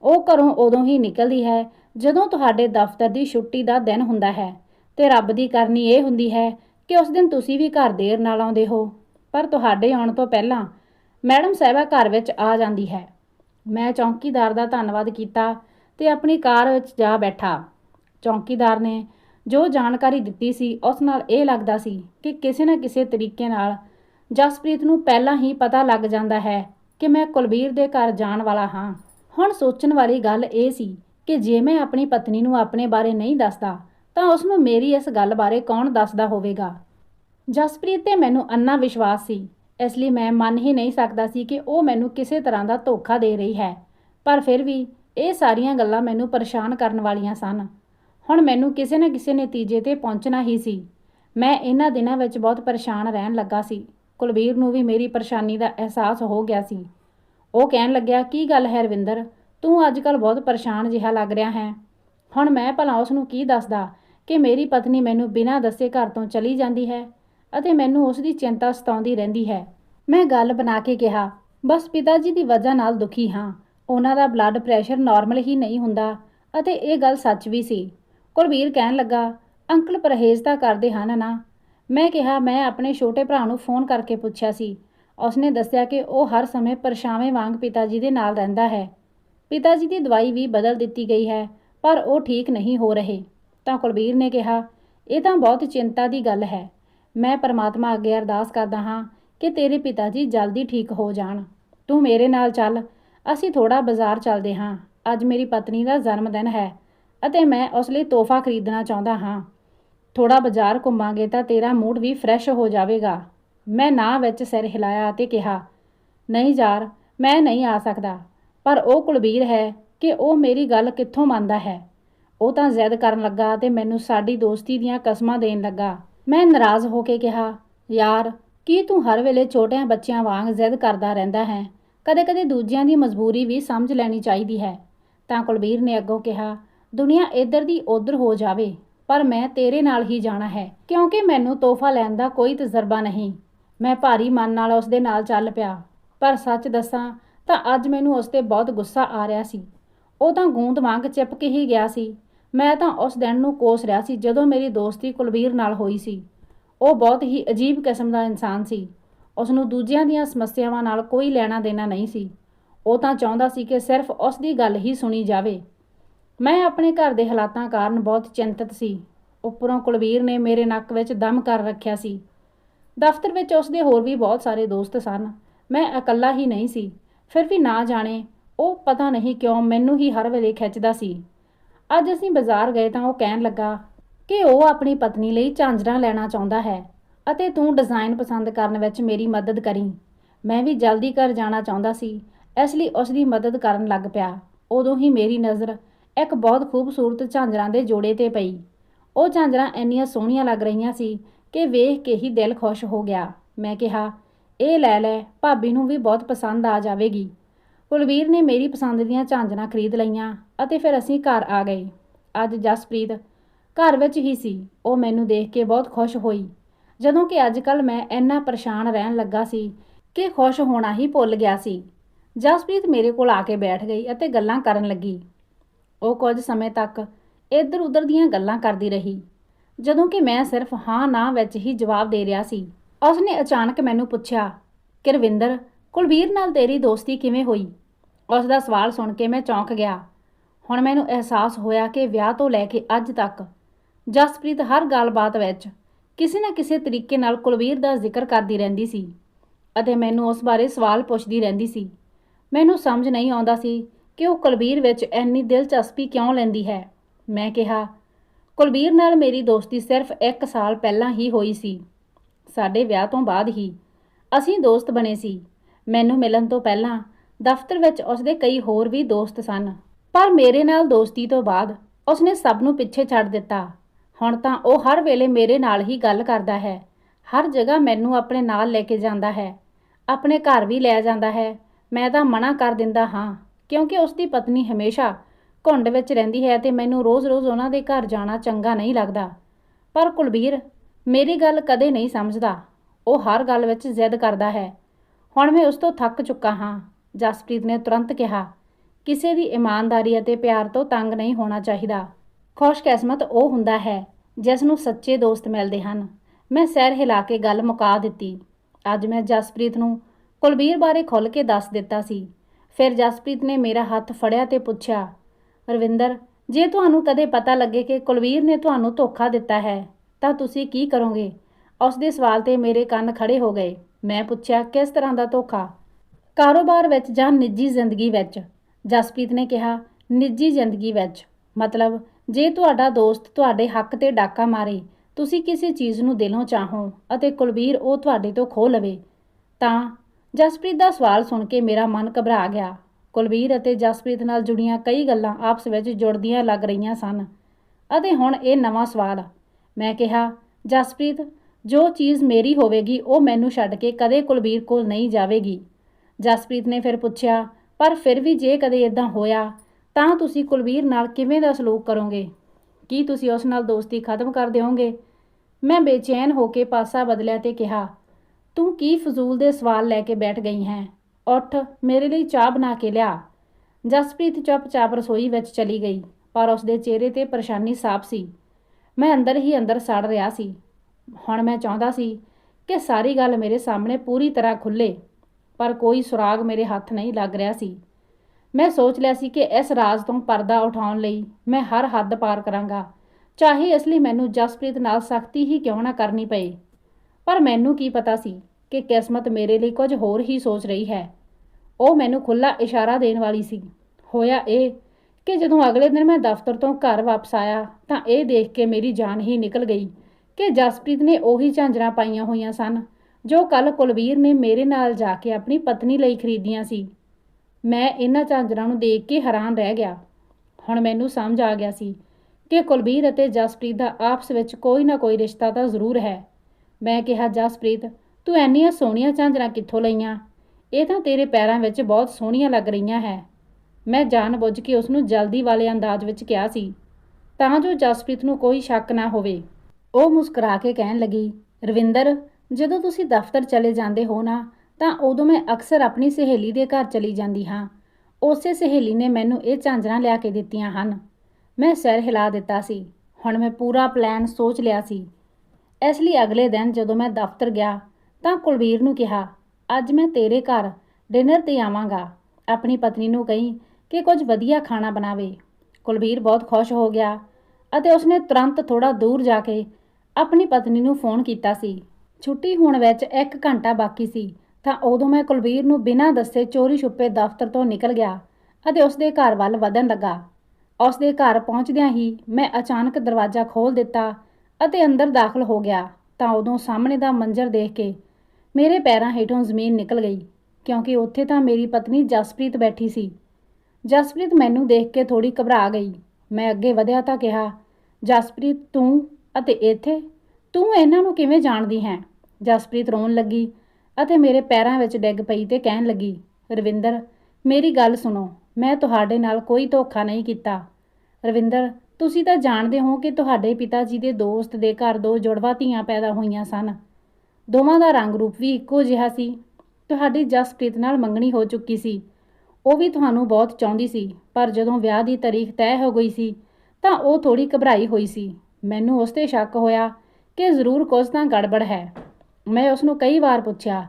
ਉਹ ਘਰੋਂ ਉਦੋਂ ਹੀ ਨਿਕਲਦੀ ਹੈ ਜਦੋਂ ਤੁਹਾਡੇ ਦਫ਼ਤਰ ਦੀ ਛੁੱਟੀ ਦਾ ਦਿਨ ਹੁੰਦਾ ਹੈ ਤੇ ਰੱਬ ਦੀ ਕਰਨੀ ਇਹ ਹੁੰਦੀ ਹੈ ਕਿ ਉਸ ਦਿਨ ਤੁਸੀਂ ਵੀ ਘਰ ਦੇਰ ਨਾਲ ਆਉਂਦੇ ਹੋ। ਪਰ ਤੁਹਾਡੇ ਆਉਣ ਤੋਂ ਪਹਿਲਾਂ ਮੈਡਮ ਸਾਹਿਬਾ ਘਰ ਵਿੱਚ ਆ ਜਾਂਦੀ ਹੈ। ਮੈਂ ਚੌਕੀਦਾਰ ਦਾ ਧੰਨਵਾਦ ਕੀਤਾ ਤੇ ਆਪਣੀ ਕਾਰ ਵਿੱਚ ਜਾ ਬੈਠਾ। ਚੌਕੀਦਾਰ ਨੇ ਜੋ ਜਾਣਕਾਰੀ ਦਿੱਤੀ ਸੀ, ਉਸ ਨਾਲ ਇਹ ਲੱਗਦਾ ਸੀ ਕਿ ਕਿਸੇ ਨਾ ਕਿਸੇ ਤਰੀਕੇ ਨਾਲ ਜਸਪ੍ਰੀਤ ਨੂੰ ਪਹਿਲਾਂ ਹੀ ਪਤਾ ਲੱਗ ਜਾਂਦਾ ਹੈ ਕਿ ਮੈਂ ਕੁਲਬੀਰ ਦੇ ਘਰ ਜਾਣ ਵਾਲਾ ਹਾਂ। ਹੁਣ ਸੋਚਣ ਵਾਲੀ ਗੱਲ ਇਹ ਸੀ ਕਿ ਜੇ ਮੈਂ ਆਪਣੀ ਪਤਨੀ ਨੂੰ ਆਪਣੇ ਬਾਰੇ ਨਹੀਂ ਦੱਸਦਾ, ਤਾਂ ਉਸ ਨੂੰ ਮੇਰੀ ਇਸ ਗੱਲ ਬਾਰੇ ਕੌਣ ਦੱਸਦਾ ਹੋਵੇਗਾ? ਜਸਪ੍ਰੀਤ ਤੇ ਮੈਨੂੰ ਅੰਨਾ ਵਿਸ਼ਵਾਸ ਸੀ ਇਸ ਲਈ ਮੈਂ ਮੰਨ ਹੀ ਨਹੀਂ ਸਕਦਾ ਸੀ ਕਿ ਉਹ ਮੈਨੂੰ ਕਿਸੇ ਤਰ੍ਹਾਂ ਦਾ ਧੋਖਾ ਦੇ ਰਹੀ ਹੈ। ਪਰ ਫਿਰ ਵੀ ਇਹ ਸਾਰੀਆਂ ਗੱਲਾਂ ਮੈਨੂੰ ਪਰੇਸ਼ਾਨ ਕਰਨ ਵਾਲੀਆਂ ਸਨ। ਹੁਣ ਮੈਨੂੰ ਕਿਸੇ ਨਾ ਕਿਸੇ ਨਤੀਜੇ ਤੇ ਪਹੁੰਚਣਾ ਹੀ ਸੀ। ਮੈਂ ਇਹਨਾਂ ਦਿਨਾਂ ਵਿੱਚ ਬਹੁਤ ਪਰੇਸ਼ਾਨ ਰਹਿਣ ਲੱਗਾ ਸੀ। ਕੁਲਵੀਰ ਨੂੰ ਵੀ ਮੇਰੀ ਪਰੇਸ਼ਾਨੀ ਦਾ ਅਹਿਸਾਸ ਹੋ ਗਿਆ ਸੀ। ਉਹ ਕਹਿਣ ਲੱਗਿਆ, ਕੀ ਗੱਲ ਹੈ ਰਵਿੰਦਰ? ਤੂੰ ਅੱਜਕੱਲ ਬਹੁਤ ਪਰੇਸ਼ਾਨ ਜਿਹਾ ਲੱਗ ਰਿਹਾ ਹੈ। ਹੁਣ ਮੈਂ ਭਲਾ ਉਸ ਨੂੰ ਕੀ ਦੱਸਦਾ ਕਿ ਮੇਰੀ ਪਤਨੀ ਮੈਨੂੰ ਬਿਨਾਂ ਦੱਸੇ ਘਰ ਤੋਂ ਚਲੀ ਜਾਂਦੀ ਹੈ? ਅਤੇ ਮੈਨੂੰ ਉਸ ਦੀ ਚਿੰਤਾ ਸਤਾਉਂਦੀ ਰਹਿੰਦੀ ਹੈ। ਮੈਂ ਗੱਲ ਬਣਾ ਕੇ ਕਿਹਾ, ਬਸ ਪਿਤਾ ਜੀ ਦੀ ਵਜ੍ਹਾ ਨਾਲ ਦੁਖੀ ਹਾਂ। ਉਹਨਾਂ ਦਾ ਬਲੱਡ ਪ੍ਰੈਸ਼ਰ ਨਾਰਮਲ ਹੀ ਨਹੀਂ ਹੁੰਦਾ ਅਤੇ ਇਹ ਗੱਲ ਸੱਚ ਵੀ ਸੀ। ਕੁਲਬੀਰ ਕਹਿਣ ਲੱਗਾ, ਅੰਕਲ ਪਰਹੇਜ਼ ਤਾਂ ਕਰਦੇ ਹਨ ਨਾ। ਮੈਂ ਕਿਹਾ, ਮੈਂ ਆਪਣੇ ਛੋਟੇ ਭਰਾ ਨੂੰ ਫੋਨ ਕਰਕੇ ਪੁੱਛਿਆ ਸੀ। ਉਸਨੇ ਦੱਸਿਆ ਕਿ ਉਹ ਹਰ ਸਮੇਂ ਪਰਛਾਵੇਂ ਵਾਂਗ ਪਿਤਾ ਜੀ ਦੇ ਨਾਲ ਰਹਿੰਦਾ ਹੈ। ਪਿਤਾ ਜੀ ਦੀ ਦਵਾਈ ਵੀ ਬਦਲ ਦਿੱਤੀ ਗਈ ਹੈ, ਪਰ ਉਹ ਠੀਕ ਨਹੀਂ ਹੋ ਰਹੇ। ਤਾਂ ਕੁਲਬੀਰ ਨੇ ਕਿਹਾ, ਇਹ ਤਾਂ ਬਹੁਤ ਚਿੰਤਾ ਦੀ ਗੱਲ ਹੈ। ਮੈਂ ਪਰਮਾਤਮਾ ਅੱਗੇ ਅਰਦਾਸ ਕਰਦਾ ਹਾਂ ਕਿ ਤੇਰੇ ਪਿਤਾ ਜੀ ਜਲਦੀ ਠੀਕ ਹੋ ਜਾਣ। ਤੂੰ ਮੇਰੇ ਨਾਲ ਚੱਲ। ਅਸੀਂ ਥੋੜਾ ਬਾਜ਼ਾਰ ਚੱਲਦੇ ਹਾਂ। ਅੱਜ ਮੇਰੀ ਪਤਨੀ ਦਾ ਜਨਮ ਦਿਨ ਹੈ ਅਤੇ ਮੈਂ ਉਸ ਲਈ ਤੋਹਫਾ ਖਰੀਦਣਾ ਚਾਹੁੰਦਾ ਹਾਂ। ਥੋੜਾ ਬਾਜ਼ਾਰ ਘੁੰਮਾਂਗੇ ਤਾਂ ਤੇਰਾ ਮੂਡ ਵੀ ਫਰੈਸ਼ ਹੋ ਜਾਵੇਗਾ। ਮੈਂ ਨਾ ਵਿੱਚ ਸਿਰ ਹਿਲਾਇਆ ਅਤੇ ਕਿਹਾ, ਨਹੀਂ ਯਾਰ, ਮੈਂ ਨਹੀਂ ਆ ਸਕਦਾ। ਪਰ ਉਹ ਕੁਲਬੀਰ ਹੈ ਕਿ ਉਹ ਮੇਰੀ ਗੱਲ ਕਿੱਥੋਂ ਮੰਨਦਾ ਹੈ? ਉਹ ਤਾਂ ਜ਼ਿੱਦ ਕਰਨ ਲੱਗਾ ਤੇ ਮੈਨੂੰ ਸਾਡੀ ਦੋਸਤੀ ਦੀਆਂ ਕਸਮਾਂ ਦੇਣ ਲੱਗਾ। ਮੈਂ ਨਾਰਾਜ਼ ਹੋ ਕੇ ਕਿਹਾ, ਯਾਰ, ਕੀ ਤੂੰ ਹਰ ਵੇਲੇ ਛੋਟਿਆਂ ਬੱਚਿਆਂ ਵਾਂਗ ਜ਼ਿੱਦ ਕਰਦਾ ਰਹਿੰਦਾ ਹੈ? ਕਦੇ-ਕਦੇ ਦੂਜਿਆਂ ਦੀ ਮਜਬੂਰੀ ਵੀ ਸਮਝ ਲੈਣੀ ਚਾਹੀਦੀ ਹੈ। ਤਾਂ ਕੁਲਬੀਰ ਨੇ ਅੱਗੋਂ ਕਿਹਾ, ਦੁਨੀਆ ਇੱਧਰ ਦੀ ਉੱਧਰ ਹੋ ਜਾਵੇ, ਪਰ ਮੈਂ ਤੇਰੇ ਨਾਲ ਹੀ ਜਾਣਾ ਹੈ, ਕਿਉਂਕਿ ਮੈਨੂੰ ਤੋਹਫਾ ਲੈਣ ਦਾ ਕੋਈ ਤਜਰਬਾ ਨਹੀਂ। ਮੈਂ ਭਾਰੀ ਮਨ ਨਾਲ ਉਸ ਦੇ ਨਾਲ ਚੱਲ ਪਿਆ, ਪਰ ਸੱਚ ਦੱਸਾਂ ਤਾਂ ਅੱਜ ਮੈਨੂੰ ਉਸ ਤੇ ਬਹੁਤ ਗੁੱਸਾ ਆ ਰਿਹਾ ਸੀ। ਉਹ ਤਾਂ ਗੂੰਦ ਵਾਂਗ ਚਿਪਕ ਹੀ ਗਿਆ ਸੀ। ਮੈਂ ਤਾਂ ਉਸ ਦਿਨ ਨੂੰ ਕੋਸ ਰਿਹਾ ਸੀ ਜਦੋਂ ਮੇਰੀ ਦੋਸਤੀ ਕੁਲਬੀਰ ਨਾਲ ਹੋਈ ਸੀ। ਉਹ ਬਹੁਤ ਹੀ ਅਜੀਬ ਕਿਸਮ ਦਾ ਇਨਸਾਨ ਸੀ। ਉਸ ਨੂੰ ਦੂਜਿਆਂ ਦੀਆਂ ਸਮੱਸਿਆਵਾਂ ਨਾਲ ਕੋਈ ਲੈਣਾ ਦੇਣਾ ਨਹੀਂ ਸੀ। ਉਹ ਤਾਂ ਚਾਹੁੰਦਾ ਸੀ ਕਿ ਸਿਰਫ ਉਸ ਦੀ ਗੱਲ ਹੀ ਸੁਣੀ ਜਾਵੇ। ਮੈਂ ਆਪਣੇ ਘਰ ਦੇ ਹਾਲਾਤਾਂ ਕਾਰਨ ਬਹੁਤ ਚਿੰਤਤ ਸੀ। ਉੱਪਰੋਂ ਕੁਲਵੀਰ ਨੇ ਮੇਰੇ ਨੱਕ ਵਿੱਚ ਦਮ ਕਰ ਰੱਖਿਆ ਸੀ। ਦਫ਼ਤਰ ਵਿੱਚ ਉਸ ਦੇ ਹੋਰ ਵੀ ਬਹੁਤ ਸਾਰੇ ਦੋਸਤ ਸਨ। ਮੈਂ ਇਕੱਲਾ ਹੀ ਨਹੀਂ ਸੀ। ਫਿਰ ਵੀ ਨਾ ਜਾਣੇ, ਉਹ ਪਤਾ ਨਹੀਂ ਕਿਉਂ ਮੈਨੂੰ ਹੀ ਹਰ ਵੇਲੇ ਖਿੱਚਦਾ ਸੀ। ਅੱਜ ਅਸੀਂ ਬਾਜ਼ਾਰ ਗਏ ਤਾਂ ਉਹ ਕਹਿਣ ਲੱਗਾ ਕਿ ਉਹ ਆਪਣੀ ਪਤਨੀ ਲਈ ਝਾਂਜਰਾਂ ਲੈਣਾ ਚਾਹੁੰਦਾ ਹੈ ਅਤੇ ਤੂੰ ਡਿਜ਼ਾਈਨ ਪਸੰਦ ਕਰਨ ਵਿੱਚ ਮੇਰੀ ਮਦਦ ਕਰੀ। ਮੈਂ ਵੀ ਜਲਦੀ ਘਰ ਜਾਣਾ ਚਾਹੁੰਦਾ ਸੀ, ਇਸ ਲਈ ਉਸ ਦੀ ਮਦਦ ਕਰਨ ਲੱਗ ਪਿਆ। ਉਦੋਂ ਹੀ ਮੇਰੀ ਨਜ਼ਰ ਇੱਕ ਬਹੁਤ ਖੂਬਸੂਰਤ ਝਾਂਜਰਾਂ ਦੇ ਜੋੜੇ ਤੇ ਪਈ। ਉਹ ਝਾਂਜਰਾਂ ਇੰਨੀਆਂ ਸੋਹਣੀਆਂ ਲੱਗ ਰਹੀਆਂ ਸੀ ਕਿ ਵੇਖ ਕੇ ਹੀ ਦਿਲ ਖੁਸ਼ ਹੋ ਗਿਆ। ਮੈਂ ਕਿਹਾ, ਇਹ ਲੈ ਲੈ, ਭਾਬੀ ਨੂੰ ਵੀ ਬਹੁਤ ਪਸੰਦ ਆ ਜਾਵੇਗੀ। ਕੁਲਵੀਰ ਨੇ ਮੇਰੀ ਪਸੰਦ ਦੀਆਂ ਝਾਂਜਰਾਂ ਖਰੀਦ ਲਈਆਂ ਅਤੇ ਫਿਰ ਅਸੀਂ ਘਰ ਆ ਗਏ। ਅੱਜ ਜਸਪ੍ਰੀਤ ਘਰ ਵਿੱਚ ਹੀ ਸੀ। ਉਹ ਮੈਨੂੰ ਦੇਖ ਕੇ ਬਹੁਤ ਖੁਸ਼ ਹੋਈ। ਜਦੋਂ ਕਿ ਅੱਜ ਕੱਲ ਮੈਂ ਇੰਨਾ ਪਰੇਸ਼ਾਨ ਰਹਿਣ ਲੱਗਾ ਸੀ ਕਿ ਖੁਸ਼ ਹੋਣਾ ਹੀ ਭੁੱਲ ਗਿਆ ਸੀ। ਜਸਪ੍ਰੀਤ ਮੇਰੇ ਕੋਲ ਆ ਕੇ ਬੈਠ ਗਈ ਅਤੇ ਗੱਲਾਂ ਕਰਨ ਲੱਗੀ। ਉਹ ਕੁਝ ਸਮੇਂ ਤੱਕ ਇੱਧਰ ਉੱਧਰ ਦੀਆਂ ਗੱਲਾਂ ਕਰਦੀ ਰਹੀ। ਜਦੋਂ ਕਿ ਮੈਂ ਸਿਰਫ ਹਾਂ ਨਾ ਵਿੱਚ ਹੀ ਜਵਾਬ ਦੇ ਰਿਹਾ ਸੀ। ਉਸਨੇ ਅਚਾਨਕ ਮੈਨੂੰ ਪੁੱਛਿਆ ਕਿ ਰਵਿੰਦਰ ਕੁਲਬੀਰ ਨਾਲ ਤੇਰੀ ਦੋਸਤੀ ਕਿਵੇਂ ਹੋਈ? ਉਸ ਦਾ ਸਵਾਲ ਸੁਣ ਕੇ ਮੈਂ ਚੌਂਕ ਗਿਆ। ਹੁਣ ਮੈਨੂੰ ਅਹਿਸਾਸ ਹੋਇਆ ਕਿ ਵਿਆਹ ਤੋਂ ਲੈ ਕੇ ਅੱਜ ਤੱਕ ਜਸਪ੍ਰੀਤ ਹਰ ਗੱਲਬਾਤ ਵਿੱਚ ਕਿਸੇ ਨਾ ਕਿਸੇ ਤਰੀਕੇ ਨਾਲ ਕੁਲਵੀਰ ਦਾ ਜ਼ਿਕਰ ਕਰਦੀ ਰਹਿੰਦੀ ਸੀ ਅਤੇ ਮੈਨੂੰ ਉਸ ਬਾਰੇ ਸਵਾਲ ਪੁੱਛਦੀ ਰਹਿੰਦੀ ਸੀ। ਮੈਨੂੰ ਸਮਝ ਨਹੀਂ ਆਉਂਦਾ ਸੀ ਕਿ ਉਹ ਕੁਲਵੀਰ ਵਿੱਚ ਇੰਨੀ ਦਿਲਚਸਪੀ ਕਿਉਂ ਲੈਂਦੀ ਹੈ। ਮੈਂ ਕਿਹਾ, ਕੁਲਬੀਰ ਨਾਲ ਮੇਰੀ ਦੋਸਤੀ ਸਿਰਫ 1 ਸਾਲ ਪਹਿਲਾਂ ਹੀ ਹੋਈ ਸੀ। ਸਾਡੇ ਵਿਆਹ ਤੋਂ ਬਾਅਦ ਹੀ ਅਸੀਂ ਦੋਸਤ ਬਣੇ ਸੀ। ਮੈਨੂੰ ਮਿਲਣ ਤੋਂ ਪਹਿਲਾਂ ਦਫ਼ਤਰ ਵਿੱਚ ਉਸਦੇ ਕਈ ਹੋਰ ਵੀ ਦੋਸਤ ਸਨ। ਪਰ ਮੇਰੇ ਨਾਲ ਦੋਸਤੀ ਤੋਂ ਬਾਅਦ ਉਸਨੇ ਸਭ ਨੂੰ ਪਿੱਛੇ ਛੱਡ ਦਿੱਤਾ। ਹੁਣ ਤਾਂ ਉਹ ਹਰ ਵੇਲੇ ਮੇਰੇ ਨਾਲ ਹੀ ਗੱਲ ਕਰਦਾ ਹੈ। ਹਰ ਜਗ੍ਹਾ ਮੈਨੂੰ ਆਪਣੇ ਨਾਲ ਲੈ ਕੇ ਜਾਂਦਾ ਹੈ। ਆਪਣੇ ਘਰ ਵੀ ਲੈ ਜਾਂਦਾ ਹੈ। ਮੈਂ ਤਾਂ ਮਨਾ ਕਰ ਦਿੰਦਾ ਹਾਂ, ਕਿਉਂਕਿ ਉਸ ਦੀ ਪਤਨੀ ਹਮੇਸ਼ਾ ਘੁੰਡ ਵਿੱਚ ਰਹਿੰਦੀ ਹੈ ਤੇ ਮੈਨੂੰ ਰੋਜ਼-ਰੋਜ਼ ਉਹਨਾਂ ਦੇ ਘਰ ਜਾਣਾ ਚੰਗਾ ਨਹੀਂ ਲੱਗਦਾ। ਪਰ ਕੁਲਬੀਰ ਮੇਰੀ ਗੱਲ ਕਦੇ ਨਹੀਂ ਸਮਝਦਾ। ਉਹ ਹਰ ਗੱਲ ਵਿੱਚ ਜ਼ਿੱਦ ਕਰਦਾ ਹੈ। ਹੁਣ ਮੈਂ ਉਸ ਤੋਂ ਥੱਕ ਚੁੱਕਾ ਹਾਂ। ਜਸਪ੍ਰੀਤ ਨੇ ਤੁਰੰਤ ਕਿਹਾ, ਕਿਸੇ ਦੀ ਇਮਾਨਦਾਰੀ ਅਤੇ ਪਿਆਰ ਤੋਂ ਤੰਗ ਨਹੀਂ ਹੋਣਾ ਚਾਹੀਦਾ। ਖੁਸ਼ਕਿਸਮਤ ਉਹ ਹੁੰਦਾ ਹੈ, ਜਿਸ ਨੂੰ ਸੱਚੇ ਦੋਸਤ ਮਿਲਦੇ ਹਨ। ਮੈਂ ਸਿਰ ਹਿਲਾ ਕੇ ਗੱਲ ਮੁਕਾ ਦਿੱਤੀ। ਅੱਜ ਮੈਂ ਜਸਪ੍ਰੀਤ ਨੂੰ ਕੁਲਬੀਰ ਬਾਰੇ ਖੁੱਲ ਕੇ ਦੱਸ ਦਿੱਤਾ ਸੀ। ਫਿਰ ਜਸਪ੍ਰੀਤ ਨੇ ਮੇਰਾ ਹੱਥ ਫੜਿਆ ਤੇ ਪੁੱਛਿਆ, ਰਵਿੰਦਰ, ਜੇ ਤੁਹਾਨੂੰ ਕਦੇ ਪਤਾ ਲੱਗੇ ਕਿ ਕੁਲਵੀਰ ਨੇ ਤੁਹਾਨੂੰ ਧੋਖਾ ਦਿੱਤਾ ਹੈ, ਤਾਂ ਤੁਸੀਂ ਕੀ ਕਰੋਗੇ? ਉਸ ਦੇ ਸਵਾਲ ਤੇ ਮੇਰੇ ਕੰਨ ਖੜੇ ਹੋ ਗਏ। ਮੈਂ ਪੁੱਛਿਆ, ਕਿਸ ਤਰ੍ਹਾਂ ਦਾ ਧੋਖਾ? ਕਾਰੋਬਾਰ ਵਿੱਚ ਜਾਂ ਨਿੱਜੀ ਜ਼ਿੰਦਗੀ ਵਿੱਚ? ਜਸਪ੍ਰੀਤ ਨੇ ਕਿਹਾ, ਨਿੱਜੀ ਜ਼ਿੰਦਗੀ ਵਿੱਚ। ਮਤਲਬ, ਜੇ ਤੁਹਾਡਾ ਦੋਸਤ ਤੁਹਾਡੇ ਹੱਕ ਤੇ ਡਾਕਾ ਮਾਰੇ, ਤੁਸੀਂ ਕਿਸੇ ਚੀਜ਼ ਨੂੰ ਦਿਲੋਂ ਚਾਹੋ ਅਤੇ ਕੁਲਬੀਰ ਉਹ ਤੁਹਾਡੇ ਤੋਂ ਖੋ ਲਵੇ। ਤਾਂ, ਜਸਪ੍ਰੀਤ ਦਾ ਸਵਾਲ ਸੁਣ ਕੇ ਮੇਰਾ ਮਨ ਘਬਰਾ ਗਿਆ। ਕੁਲਬੀਰ ਅਤੇ ਜਸਪ੍ਰੀਤ ਨਾਲ ਜੁੜੀਆਂ ਕਈ ਗੱਲਾਂ ਆਪਸ ਵਿੱਚ ਜੁੜਦੀਆਂ ਲੱਗ ਰਹੀਆਂ ਸਨ। ਅਤੇ ਹੁਣ ਇਹ ਨਵਾਂ ਸਵਾਲ। ਮੈਂ ਕਿਹਾ, ਜਸਪ੍ਰੀਤ ਜੋ ਚੀਜ਼ ਮੇਰੀ ਹੋਵੇਗੀ, ਉਹ ਮੈਨੂੰ ਛੱਡ ਕੇ ਕਦੇ ਕੁਲਬੀਰ ਕੋਲ ਨਹੀਂ ਜਾਵੇਗੀ। ਜਸਪ੍ਰੀਤ ਨੇ ਫਿਰ ਪੁੱਛਿਆ, ਪਰ ਫਿਰ ਵੀ ਜੇ ਕਦੇ ਇਦਾਂ ਹੋਇਆ, ਤਾਂ ਤੁਸੀਂ ਕੁਲਬੀਰ ਨਾਲ ਕਿਵੇਂ ਦਾ ਸਲੂਕ ਕਰੋਗੇ? ਕੀ ਤੁਸੀਂ ਉਸ ਨਾਲ ਦੋਸਤੀ ਖਤਮ ਕਰ ਦਿਓਗੇ? ਮੈਂ ਬੇਚੈਨ ਹੋ ਕੇ ਪਾਸਾ ਬਦਲਿਆ ਤੇ ਕਿਹਾ, ਤੂੰ ਕੀ ਫਜ਼ੂਲ ਦੇ ਸਵਾਲ ਲੈ ਕੇ ਬੈਠ ਗਈ ਹੈ? ਉੱਠ, ਮੇਰੇ ਲਈ ਚਾਹ ਬਣਾ ਕੇ ਲਿਆ। ਜਸਪ੍ਰੀਤ ਚੁੱਪਚਾਪ ਰਸੋਈ ਵਿੱਚ ਚਲੀ ਗਈ, ਪਰ ਉਸਦੇ ਚਿਹਰੇ ਤੇ ਪਰੇਸ਼ਾਨੀ ਸਾਫ਼ ਸੀ। ਮੈਂ ਅੰਦਰ ਹੀ ਅੰਦਰ ਸੜ ਰਿਹਾ ਸੀ। ਹੁਣ ਮੈਂ ਚਾਹੁੰਦਾ ਸੀ ਕਿ ਸਾਰੀ ਗੱਲ ਮੇਰੇ ਸਾਹਮਣੇ ਪੂਰੀ ਤਰ੍ਹਾਂ ਖੁੱਲੇ ਪਰ ਕੋਈ ਸੁਰਾਗ ਮੇਰੇ ਹੱਥ ਨਹੀਂ ਲੱਗ ਰਿਹਾ ਸੀ। ਮੈਂ ਸੋਚ ਲਿਆ ਸੀ ਕਿ ਇਸ ਰਾਜ਼ ਤੋਂ ਪਰਦਾ ਉਠਾਉਣ ਲਈ ਮੈਂ ਹਰ ਹੱਦ ਪਾਰ ਕਰਾਂਗਾ, ਚਾਹੇ ਇਸ ਲਈ ਮੈਨੂੰ ਜਸਪ੍ਰੀਤ ਨਾਲ ਸਖਤੀ ਹੀ ਕਿਉਂ ਨਾ ਕਰਨੀ ਪਏ। ਪਰ ਮੈਨੂੰ ਕੀ ਪਤਾ ਸੀ ਕਿ ਕਿਸਮਤ ਮੇਰੇ ਲਈ ਕੁਝ ਹੋਰ ਹੀ ਸੋਚ ਰਹੀ ਹੈ। ਉਹ ਮੈਨੂੰ ਖੁੱਲਾ ਇਸ਼ਾਰਾ ਦੇਣ ਵਾਲੀ ਸੀ। ਹੋਇਆ ਇਹ ਕਿ ਜਦੋਂ ਅਗਲੇ ਦਿਨ ਮੈਂ ਦਫ਼ਤਰ ਤੋਂ ਘਰ ਵਾਪਸ ਆਇਆ ਤਾਂ ਇਹ ਦੇਖ ਕੇ ਮੇਰੀ ਜਾਨ ਹੀ ਨਿਕਲ ਗਈ ਕਿ ਜਸਪ੍ਰੀਤ ਨੇ ਉਹੀ ਝਾਂਜਰਾਂ ਪਾਈਆਂ ਹੋਈਆਂ ਸਨ, ਜੋ ਕੱਲ ਕੁਲਵੀਰ ਨੇ ਮੇਰੇ ਨਾਲ ਜਾ ਕੇ ਆਪਣੀ ਪਤਨੀ ਲਈ ਖਰੀਦੀਆਂ ਸੀ। ਮੈਂ ਇਹਨਾਂ ਝਾਂਜਰਾਂ ਨੂੰ ਦੇਖ ਕੇ ਹੈਰਾਨ ਰਹਿ ਗਿਆ। ਹੁਣ ਮੈਨੂੰ ਸਮਝ ਆ ਗਿਆ ਸੀ ਕਿ ਕੁਲਬੀਰ ਅਤੇ ਜਸਪ੍ਰੀਤ ਦਾ ਆਪਸ ਵਿੱਚ ਕੋਈ ਨਾ ਕੋਈ ਰਿਸ਼ਤਾ ਤਾਂ ਜ਼ਰੂਰ ਹੈ। ਮੈਂ ਕਿਹਾ, ਜਸਪ੍ਰੀਤ, ਤੂੰ ਐਨੀਆਂ ਸੋਹਣੀਆਂ ਝਾਂਜਰਾਂ ਕਿੱਥੋਂ ਲਈਆਂ? ਇਹ ਤਾਂ ਤੇਰੇ ਪੈਰਾਂ ਵਿੱਚ ਬਹੁਤ ਸੋਹਣੀਆਂ ਲੱਗ ਰਹੀਆਂ ਹੈ। ਮੈਂ ਜਾਣ ਬੁੱਝ ਕੇ ਉਸ ਨੂੰ ਜਲਦੀ ਵਾਲੇ ਅੰਦਾਜ਼ ਵਿੱਚ ਕਿਹਾ ਸੀ, ਤਾਂ ਜੋ ਜਸਪ੍ਰੀਤ ਨੂੰ ਕੋਈ ਸ਼ੱਕ ਨਾ ਹੋਵੇ। ਉਹ ਮੁਸਕਰਾ ਕੇ ਕਹਿਣ ਲੱਗੀ, ਰਵਿੰਦਰ, ਜਦੋਂ ਤੁਸੀਂ ਦਫ਼ਤਰ ਚਲੇ ਜਾਂਦੇ ਹੋ ਨਾ, ਤਾਂ ਉਦੋਂ ਮੈਂ ਅਕਸਰ ਆਪਣੀ ਸਹੇਲੀ ਦੇ ਘਰ ਚਲੀ ਜਾਂਦੀ ਹਾਂ। ਉਸੇ ਸਹੇਲੀ ਨੇ ਮੈਨੂੰ ਇਹ ਝਾਂਜਰਾਂ ਲਿਆ ਕੇ ਦਿੱਤੀਆਂ ਹਨ। ਮੈਂ ਸਿਰ ਹਿਲਾ ਦਿੱਤਾ ਸੀ। ਹੁਣ ਮੈਂ ਪੂਰਾ ਪਲਾਨ ਸੋਚ ਲਿਆ ਸੀ। ਇਸ ਲਈ ਅਗਲੇ ਦਿਨ ਜਦੋਂ ਮੈਂ ਦਫ਼ਤਰ ਗਿਆ, ਤਾਂ ਕੁਲਵੀਰ ਨੂੰ ਕਿਹਾ, ਅੱਜ ਮੈਂ ਤੇਰੇ ਘਰ ਡਿਨਰ ਤੇ ਆਵਾਂਗਾ। ਆਪਣੀ ਪਤਨੀ ਨੂੰ ਕਹੀ ਕਿ ਕੁਝ ਵਧੀਆ ਖਾਣਾ ਬਣਾਵੇ। ਕੁਲਵੀਰ ਬਹੁਤ ਖੁਸ਼ ਹੋ ਗਿਆ ਅਤੇ ਉਸਨੇ ਤੁਰੰਤ ਥੋੜਾ ਦੂਰ ਜਾ ਕੇ ਆਪਣੀ ਪਤਨੀ ਨੂੰ ਫੋਨ ਕੀਤਾ ਸੀ। ਛੁੱਟੀ ਹੋਣ ਵਿੱਚ 1 ਘੰਟਾ ਬਾਕੀ ਸੀ, ਤਾਂ ਉਦੋਂ ਮੈਂ ਕੁਲਵੀਰ ਨੂੰ ਬਿਨਾਂ ਦੱਸੇ ਚੋਰੀ ਛੁਪੇ ਦਫ਼ਤਰ ਤੋਂ ਨਿਕਲ ਗਿਆ ਅਤੇ ਉਸ ਦੇ ਘਰ ਵੱਲ ਵਧਣ ਲੱਗਾ। ਉਸਦੇ ਘਰ ਪਹੁੰਚਦਿਆਂ ਹੀ ਮੈਂ ਅਚਾਨਕ ਦਰਵਾਜ਼ਾ ਖੋਲ੍ਹ ਦਿੱਤਾ ਅਤੇ ਅੰਦਰ ਦਾਖਲ ਹੋ ਗਿਆ, ਤਾਂ ਉਦੋਂ ਸਾਹਮਣੇ ਦਾ ਮੰਜ਼ਰ ਦੇਖ ਕੇ ਮੇਰੇ ਪੈਰਾਂ ਹੇਠੋਂ ਜ਼ਮੀਨ ਨਿਕਲ ਗਈ, ਕਿਉਂਕਿ ਉੱਥੇ ਤਾਂ ਮੇਰੀ ਪਤਨੀ ਜਸਪ੍ਰੀਤ ਬੈਠੀ ਸੀ। ਜਸਪ੍ਰੀਤ ਮੈਨੂੰ ਦੇਖ ਕੇ ਥੋੜੀ ਘਬਰਾ ਗਈ। ਮੈਂ ਅੱਗੇ ਵਧਿਆ ਤਾਂ ਕਿਹਾ, ਜਸਪ੍ਰੀਤ, ਤੂੰ ਅਤੇ ਇੱਥੇ ਤੂੰ ਇਹਨਾਂ ਨੂੰ ਕਿਵੇਂ ਜਾਣਦੀ ਹੈ? ਜਸਪ੍ਰੀਤ ਰੋਣ ਲੱਗੀ ਅਤੇ ਮੇਰੇ ਪੈਰਾਂ ਵਿੱਚ ਡਿੱਗ ਪਈ ਤੇ ਕਹਿਣ ਲੱਗੀ, ਰਵਿੰਦਰ, ਮੇਰੀ ਗੱਲ ਸੁਣੋ, ਮੈਂ ਤੁਹਾਡੇ ਨਾਲ ਕੋਈ ਧੋਖਾ ਨਹੀਂ ਕੀਤਾ। ਰਵਿੰਦਰ, ਤੁਸੀਂ ਤਾਂ ਜਾਣਦੇ ਹੋ ਕਿ ਤੁਹਾਡੇ ਪਿਤਾ ਜੀ ਦੇ ਦੋਸਤ ਦੇ ਘਰ ਦੋ ਜੁੜਵਾ ਧੀਆਂ ਪੈਦਾ ਹੋਈਆਂ ਸਨ। ਦੋਵਾਂ ਦਾ ਰੰਗ ਰੂਪ ਵੀ ਇੱਕੋ ਜਿਹਾ ਸੀ। ਤੁਹਾਡੀ ਜਸਪ੍ਰੀਤ ਨਾਲ ਮੰਗਣੀ ਹੋ ਚੁੱਕੀ ਸੀ। ਉਹ ਵੀ ਤੁਹਾਨੂੰ ਬਹੁਤ ਚਾਹੁੰਦੀ ਸੀ, ਪਰ ਜਦੋਂ ਵਿਆਹ ਦੀ ਤਾਰੀਖ ਤੈਅ ਹੋ ਗਈ ਸੀ, ਤਾਂ ਉਹ ਥੋੜੀ ਘਬਰਾਈ ਹੋਈ ਸੀ। ਮੈਨੂੰ ਉਸ ਤੇ ਸ਼ੱਕ ਹੋਇਆ ਕਿ ਜ਼ਰੂਰ ਕੁਝ ਤਾਂ ਗੜਬੜ ਹੈ। ਮੈਂ ਉਸ ਨੂੰ ਕਈ ਵਾਰ ਪੁੱਛਿਆ,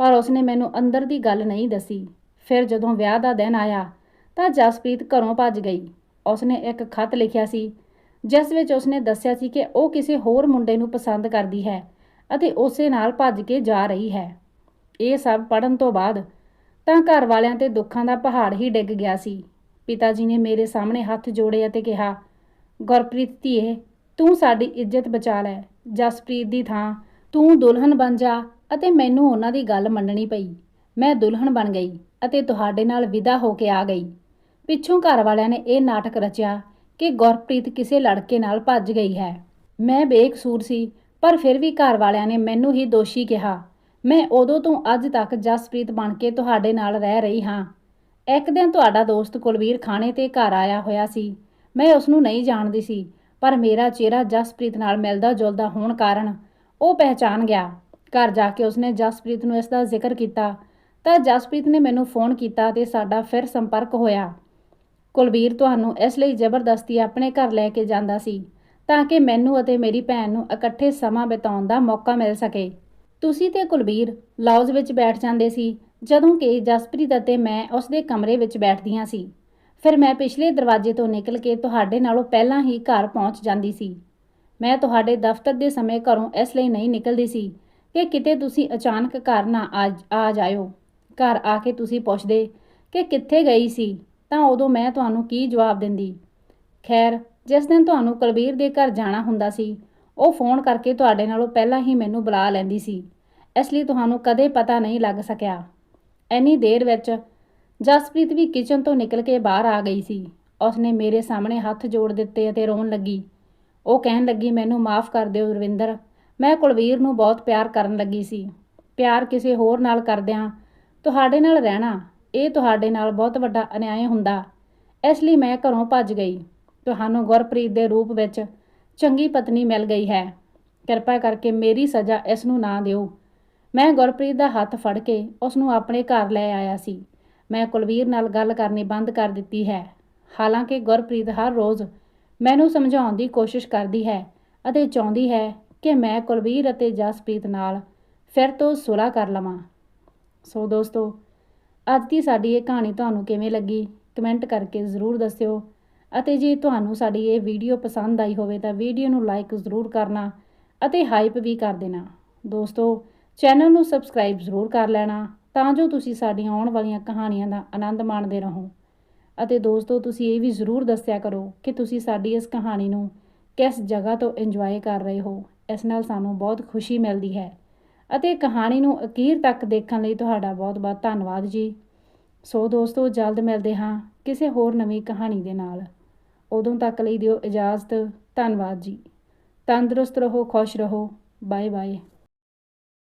ਪਰ ਉਸਨੇ ਮੈਨੂੰ ਅੰਦਰ ਦੀ ਗੱਲ ਨਹੀਂ ਦੱਸੀ। ਫਿਰ ਜਦੋਂ ਵਿਆਹ ਦਾ ਦਿਨ ਆਇਆ, ਤਾਂ ਜਸਪ੍ਰੀਤ ਘਰੋਂ ਭੱਜ ਗਈ। ਉਸਨੇ ਇੱਕ ਖਤ ਲਿਖਿਆ ਸੀ, ਜਿਸ ਵਿੱਚ ਉਸਨੇ ਦੱਸਿਆ ਸੀ ਕਿ ਉਹ ਕਿਸੇ ਹੋਰ ਮੁੰਡੇ ਨੂੰ ਪਸੰਦ ਕਰਦੀ ਹੈ ਅਤੇ ਉਸੇ ਨਾਲ ਭੱਜ ਕੇ ਜਾ ਰਹੀ ਹੈ। ਇਹ ਸਭ ਪੜਨ ਤੋਂ ਬਾਅਦ ਤਾਂ ਘਰ ਵਾਲਿਆਂ ਤੇ ਦੁੱਖਾਂ ਦਾ ਪਹਾੜ ਹੀ ਡਿੱਗ ਗਿਆ ਸੀ। ਪਿਤਾ ਜੀ ਨੇ ਮੇਰੇ ਸਾਹਮਣੇ ਹੱਥ ਜੋੜੇ ਅਤੇ ਕਿਹਾ, ਗੁਰਪ੍ਰੀਤ ਧੀਏ ਤੂੰ ਸਾਡੀ ਇੱਜ਼ਤ ਬਚਾ ਲੈ, ਜਸਪ੍ਰੀਤ ਦੀ ਥਾਂ। ਤੂੰ ਦੁਲਹਨ ਬਣ ਜਾ ਅਤੇ ਮੈਨੂੰ ਉਹਨਾਂ ਦੀ ਗੱਲ ਮੰਨਣੀ ਪਈ। ਮੈਂ ਦੁਲਹਨ ਬਣ ਗਈ ਅਤੇ ਤੁਹਾਡੇ ਨਾਲ ਵਿਦਾ ਹੋ ਕੇ ਆ ਗਈ। ਪਿੱਛੋਂ ਘਰ ਵਾਲਿਆਂ ਨੇ ਇਹ ਨਾਟਕ ਰਚਿਆ ਕਿ ਗੁਰਪ੍ਰੀਤ ਕਿਸੇ ਲੜਕੇ ਨਾਲ ਭੱਜ ਗਈ ਹੈ। ਮੈਂ ਬੇਕਸੂਰ ਸੀ, ਪਰ ਫਿਰ ਵੀ ਘਰ ਵਾਲਿਆਂ ਨੇ ਮੈਨੂੰ ਹੀ ਦੋਸ਼ੀ ਕਿਹਾ। ਮੈਂ ਉਦੋਂ ਤੋਂ ਅੱਜ ਤੱਕ ਜਸਪ੍ਰੀਤ ਬਣ ਕੇ ਤੁਹਾਡੇ ਨਾਲ ਰਹਿ ਰਹੀ ਹਾਂ। ਇੱਕ ਦਿਨ ਤੁਹਾਡਾ ਦੋਸਤ ਕੁਲਵੀਰ ਖਾਣੇ ਤੇ ਘਰ ਆਇਆ ਹੋਇਆ ਸੀ। ਮੈਂ ਉਸ ਨੂੰ ਨਹੀਂ ਜਾਣਦੀ ਸੀ। ਪਰ ਮੇਰਾ ਚਿਹਰਾ ਜਸਪ੍ਰੀਤ ਨਾਲ ਮਿਲਦਾ ਜੁਲਦਾ ਹੋਣ ਕਾਰਨ ਉਹ ਪਹਿਚਾਨ ਗਿਆ। ਘਰ ਜਾ ਕੇ ਉਸਨੇ ਜਸਪ੍ਰੀਤ ਨੂੰ ਇਸ ਦਾ ਜ਼ਿਕਰ ਕੀਤਾ। ਤਾਂ ਜਸਪ੍ਰੀਤ ਨੇ ਮੈਨੂੰ ਫੋਨ ਕੀਤਾ ਤੇ ਸਾਡਾ ਫਿਰ ਸੰਪਰਕ ਹੋਇਆ। ਕੁਲਬੀਰ ਤੁਹਾਨੂੰ ਇਸ ਲਈ ਜ਼ਬਰਦਸਤੀ ਆਪਣੇ ਘਰ ਲੈ ਕੇ ਜਾਂਦਾ ਸੀ ਤਾਂ ਕਿ ਮੈਨੂੰ ਅਤੇ ਮੇਰੀ ਭੈਣ ਨੂੰ ਇਕੱਠੇ ਸਮਾਂ ਬਿਤਾਉਣ ਦਾ ਮੌਕਾ ਮਿਲ ਸਕੇ। ਤੁਸੀਂ ਤੇ ਕੁਲਬੀਰ ਲਾਉਜ ਵਿੱਚ ਬੈਠ ਜਾਂਦੇ ਸੀ, ਜਦੋਂ ਕਿ ਜਸਪ੍ਰੀਤ ਅਤੇ ਮੈਂ ਉਸ ਦੇ ਕਮਰੇ ਵਿੱਚ ਬੈਠਦੀਆਂ ਸੀ। ਫਿਰ ਮੈਂ ਪਿਛਲੇ ਦਰਵਾਜ਼ੇ ਤੋਂ ਨਿਕਲ ਕੇ ਤੁਹਾਡੇ ਨਾਲੋਂ ਪਹਿਲਾਂ ਹੀ ਘਰ ਪਹੁੰਚ ਜਾਂਦੀ ਸੀ। ਮੈਂ ਤੁਹਾਡੇ ਦਫ਼ਤਰ ਦੇ ਸਮੇਂ ਘਰੋਂ ਇਸ ਲਈ ਨਹੀਂ ਨਿਕਲਦੀ ਸੀ ਕਿ ਕਿਤੇ ਤੁਸੀਂ ਅਚਾਨਕ ਘਰ ਨਾ ਆ ਜਾਇਓ। ਘਰ ਆ ਕੇ ਤੁਸੀਂ ਪੁੱਛਦੇ ਕਿ ਕਿੱਥੇ ਗਈ ਸੀ, ਤਾਂ ਉਦੋਂ ਮੈਂ ਤੁਹਾਨੂੰ ਕੀ ਜਵਾਬ ਦਿੰਦੀ? ਖੈਰ, ਜਿਸ ਦਿਨ ਤੁਹਾਨੂੰ ਕੁਲਬੀਰ ਦੇ ਘਰ ਜਾਣਾ ਹੁੰਦਾ ਸੀ, ਉਹ ਫੋਨ ਕਰਕੇ ਤੁਹਾਡੇ ਨਾਲੋਂ ਪਹਿਲਾਂ ਹੀ ਮੈਨੂੰ ਬੁਲਾ ਲੈਂਦੀ ਸੀ। ਇਸ ਲਈ ਤੁਹਾਨੂੰ ਕਦੇ ਪਤਾ ਨਹੀਂ ਲੱਗ ਸਕਿਆ। ਐਨੀ ਦੇਰ ਵਿੱਚ ਜਸਪ੍ਰੀਤ ਵੀ ਕਿਚਨ ਤੋਂ ਨਿਕਲ ਕੇ ਬਾਹਰ ਆ ਗਈ ਸੀ। ਉਸਨੇ ਮੇਰੇ ਸਾਹਮਣੇ ਹੱਥ ਜੋੜ ਦਿੱਤੇ ਅਤੇ ਰੋਣ ਲੱਗੀ। ਉਹ ਕਹਿਣ ਲੱਗੀ, ਮੈਨੂੰ ਮਾਫ ਕਰ ਦਿਓ ਰਵਿੰਦਰ। ਮੈਂ ਕੁਲਵੀਰ ਨੂੰ ਬਹੁਤ ਪਿਆਰ ਕਰਨ ਲੱਗੀ ਸੀ। ਪਿਆਰ ਕਿਸੇ ਹੋਰ ਨਾਲ ਕਰਦਿਆਂ ਤੁਹਾਡੇ ਨਾਲ ਰਹਿਣਾ, ਇਹ ਤੁਹਾਡੇ ਨਾਲ ਬਹੁਤ ਵੱਡਾ ਅਨਿਆਏ ਹੁੰਦਾ। ਇਸ ਲਈ ਮੈਂ ਘਰੋਂ ਭੱਜ ਗਈ। ਤੁਹਾਨੂੰ ਗੁਰਪ੍ਰੀਤ ਦੇ ਰੂਪ ਵਿੱਚ ਚੰਗੀ ਪਤਨੀ ਮਿਲ ਗਈ ਹੈ। ਕਿਰਪਾ ਕਰਕੇ ਮੇਰੀ ਸਜ਼ਾ ਇਸ ਨੂੰ ਨਾ ਦਿਓ। ਮੈਂ ਗੁਰਪ੍ਰੀਤ ਦਾ ਹੱਥ ਫੜ ਕੇ ਉਸ ਨੂੰ ਆਪਣੇ ਘਰ ਲੈ ਆਇਆ ਸੀ। ਮੈਂ ਕੁਲਵੀਰ ਨਾਲ ਗੱਲ ਕਰਨੀ ਬੰਦ ਕਰ ਦਿੱਤੀ ਹੈ। ਹਾਲਾਂਕਿ ਗੁਰਪ੍ਰੀਤ ਹਰ ਰੋਜ਼ ਮੈਨੂੰ ਸਮਝਾਉਣ ਦੀ ਕੋਸ਼ਿਸ਼ ਕਰਦੀ ਹੈ ਅਤੇ ਚਾਹੁੰਦੀ ਹੈ ਕਿ ਮੈਂ ਕੁਲਵੀਰ ਅਤੇ ਜਸਪ੍ਰੀਤ ਨਾਲ ਫਿਰ ਤੋਂ ਸੁਲ੍ਹਾ ਕਰ ਲਵਾਂ। ਸੋ ਦੋਸਤੋ, ਅੱਜ ਦੀ ਸਾਡੀ ਇਹ ਕਹਾਣੀ ਤੁਹਾਨੂੰ ਕਿਵੇਂ ਲੱਗੀ ਕਮੈਂਟ ਕਰਕੇ ਜ਼ਰੂਰ ਦੱਸਿਓ ਅਤੇ ਜੇ ਤੁਹਾਨੂੰ ਸਾਡੀ ਇਹ ਵੀਡੀਓ ਪਸੰਦ ਆਈ ਹੋਵੇ ਤਾਂ ਵੀਡੀਓ ਨੂੰ ਲਾਈਕ ਜ਼ਰੂਰ ਕਰਨਾ ਅਤੇ ਹਾਈਪ ਵੀ ਕਰ ਦੇਣਾ। ਦੋਸਤੋ, ਚੈਨਲ ਨੂੰ ਸਬਸਕ੍ਰਾਈਬ ਜ਼ਰੂਰ ਕਰ ਲੈਣਾ। ਤਾਂ ਜੋ ਤੁਸੀਂ ਸਾਡੀਆਂ ਆਉਣ ਵਾਲੀਆਂ ਕਹਾਣੀਆਂ ਦਾ ਆਨੰਦ ਮਾਣਦੇ ਰਹੋ। ਅਤੇ ਦੋਸਤੋ, ਤੁਸੀਂ ਇਹ ਵੀ ਜ਼ਰੂਰ ਦੱਸਿਆ ਕਰੋ ਕਿ ਤੁਸੀਂ ਸਾਡੀ ਇਸ ਕਹਾਣੀ ਨੂੰ ਕਿਸ ਜਗ੍ਹਾ ਤੋਂ ਇੰਜੋਏ ਕਰ ਰਹੇ ਹੋ। ਇਸ ਨਾਲ ਸਾਨੂੰ ਬਹੁਤ ਖੁਸ਼ੀ ਮਿਲਦੀ ਹੈ। ਅਤੇ ਕਹਾਣੀ ਨੂੰ ਅਖੀਰ ਤੱਕ ਦੇਖਣ ਲਈ ਤੁਹਾਡਾ ਬਹੁਤ-ਬਹੁਤ ਧੰਨਵਾਦ ਜੀ। ਸੋ ਦੋਸਤੋ, ਜਲਦ ਮਿਲਦੇ ਹਾਂ ਕਿਸੇ ਹੋਰ ਨਵੀਂ ਕਹਾਣੀ ਦੇ ਨਾਲ। ਉਦੋਂ ਤੱਕ ਲਈ ਦਿਓ ਇਜਾਜ਼ਤ। ਧੰਨਵਾਦ ਜੀ। ਤੰਦਰੁਸਤ ਰਹੋ, ਖੁਸ਼ ਰਹੋ। Bye bye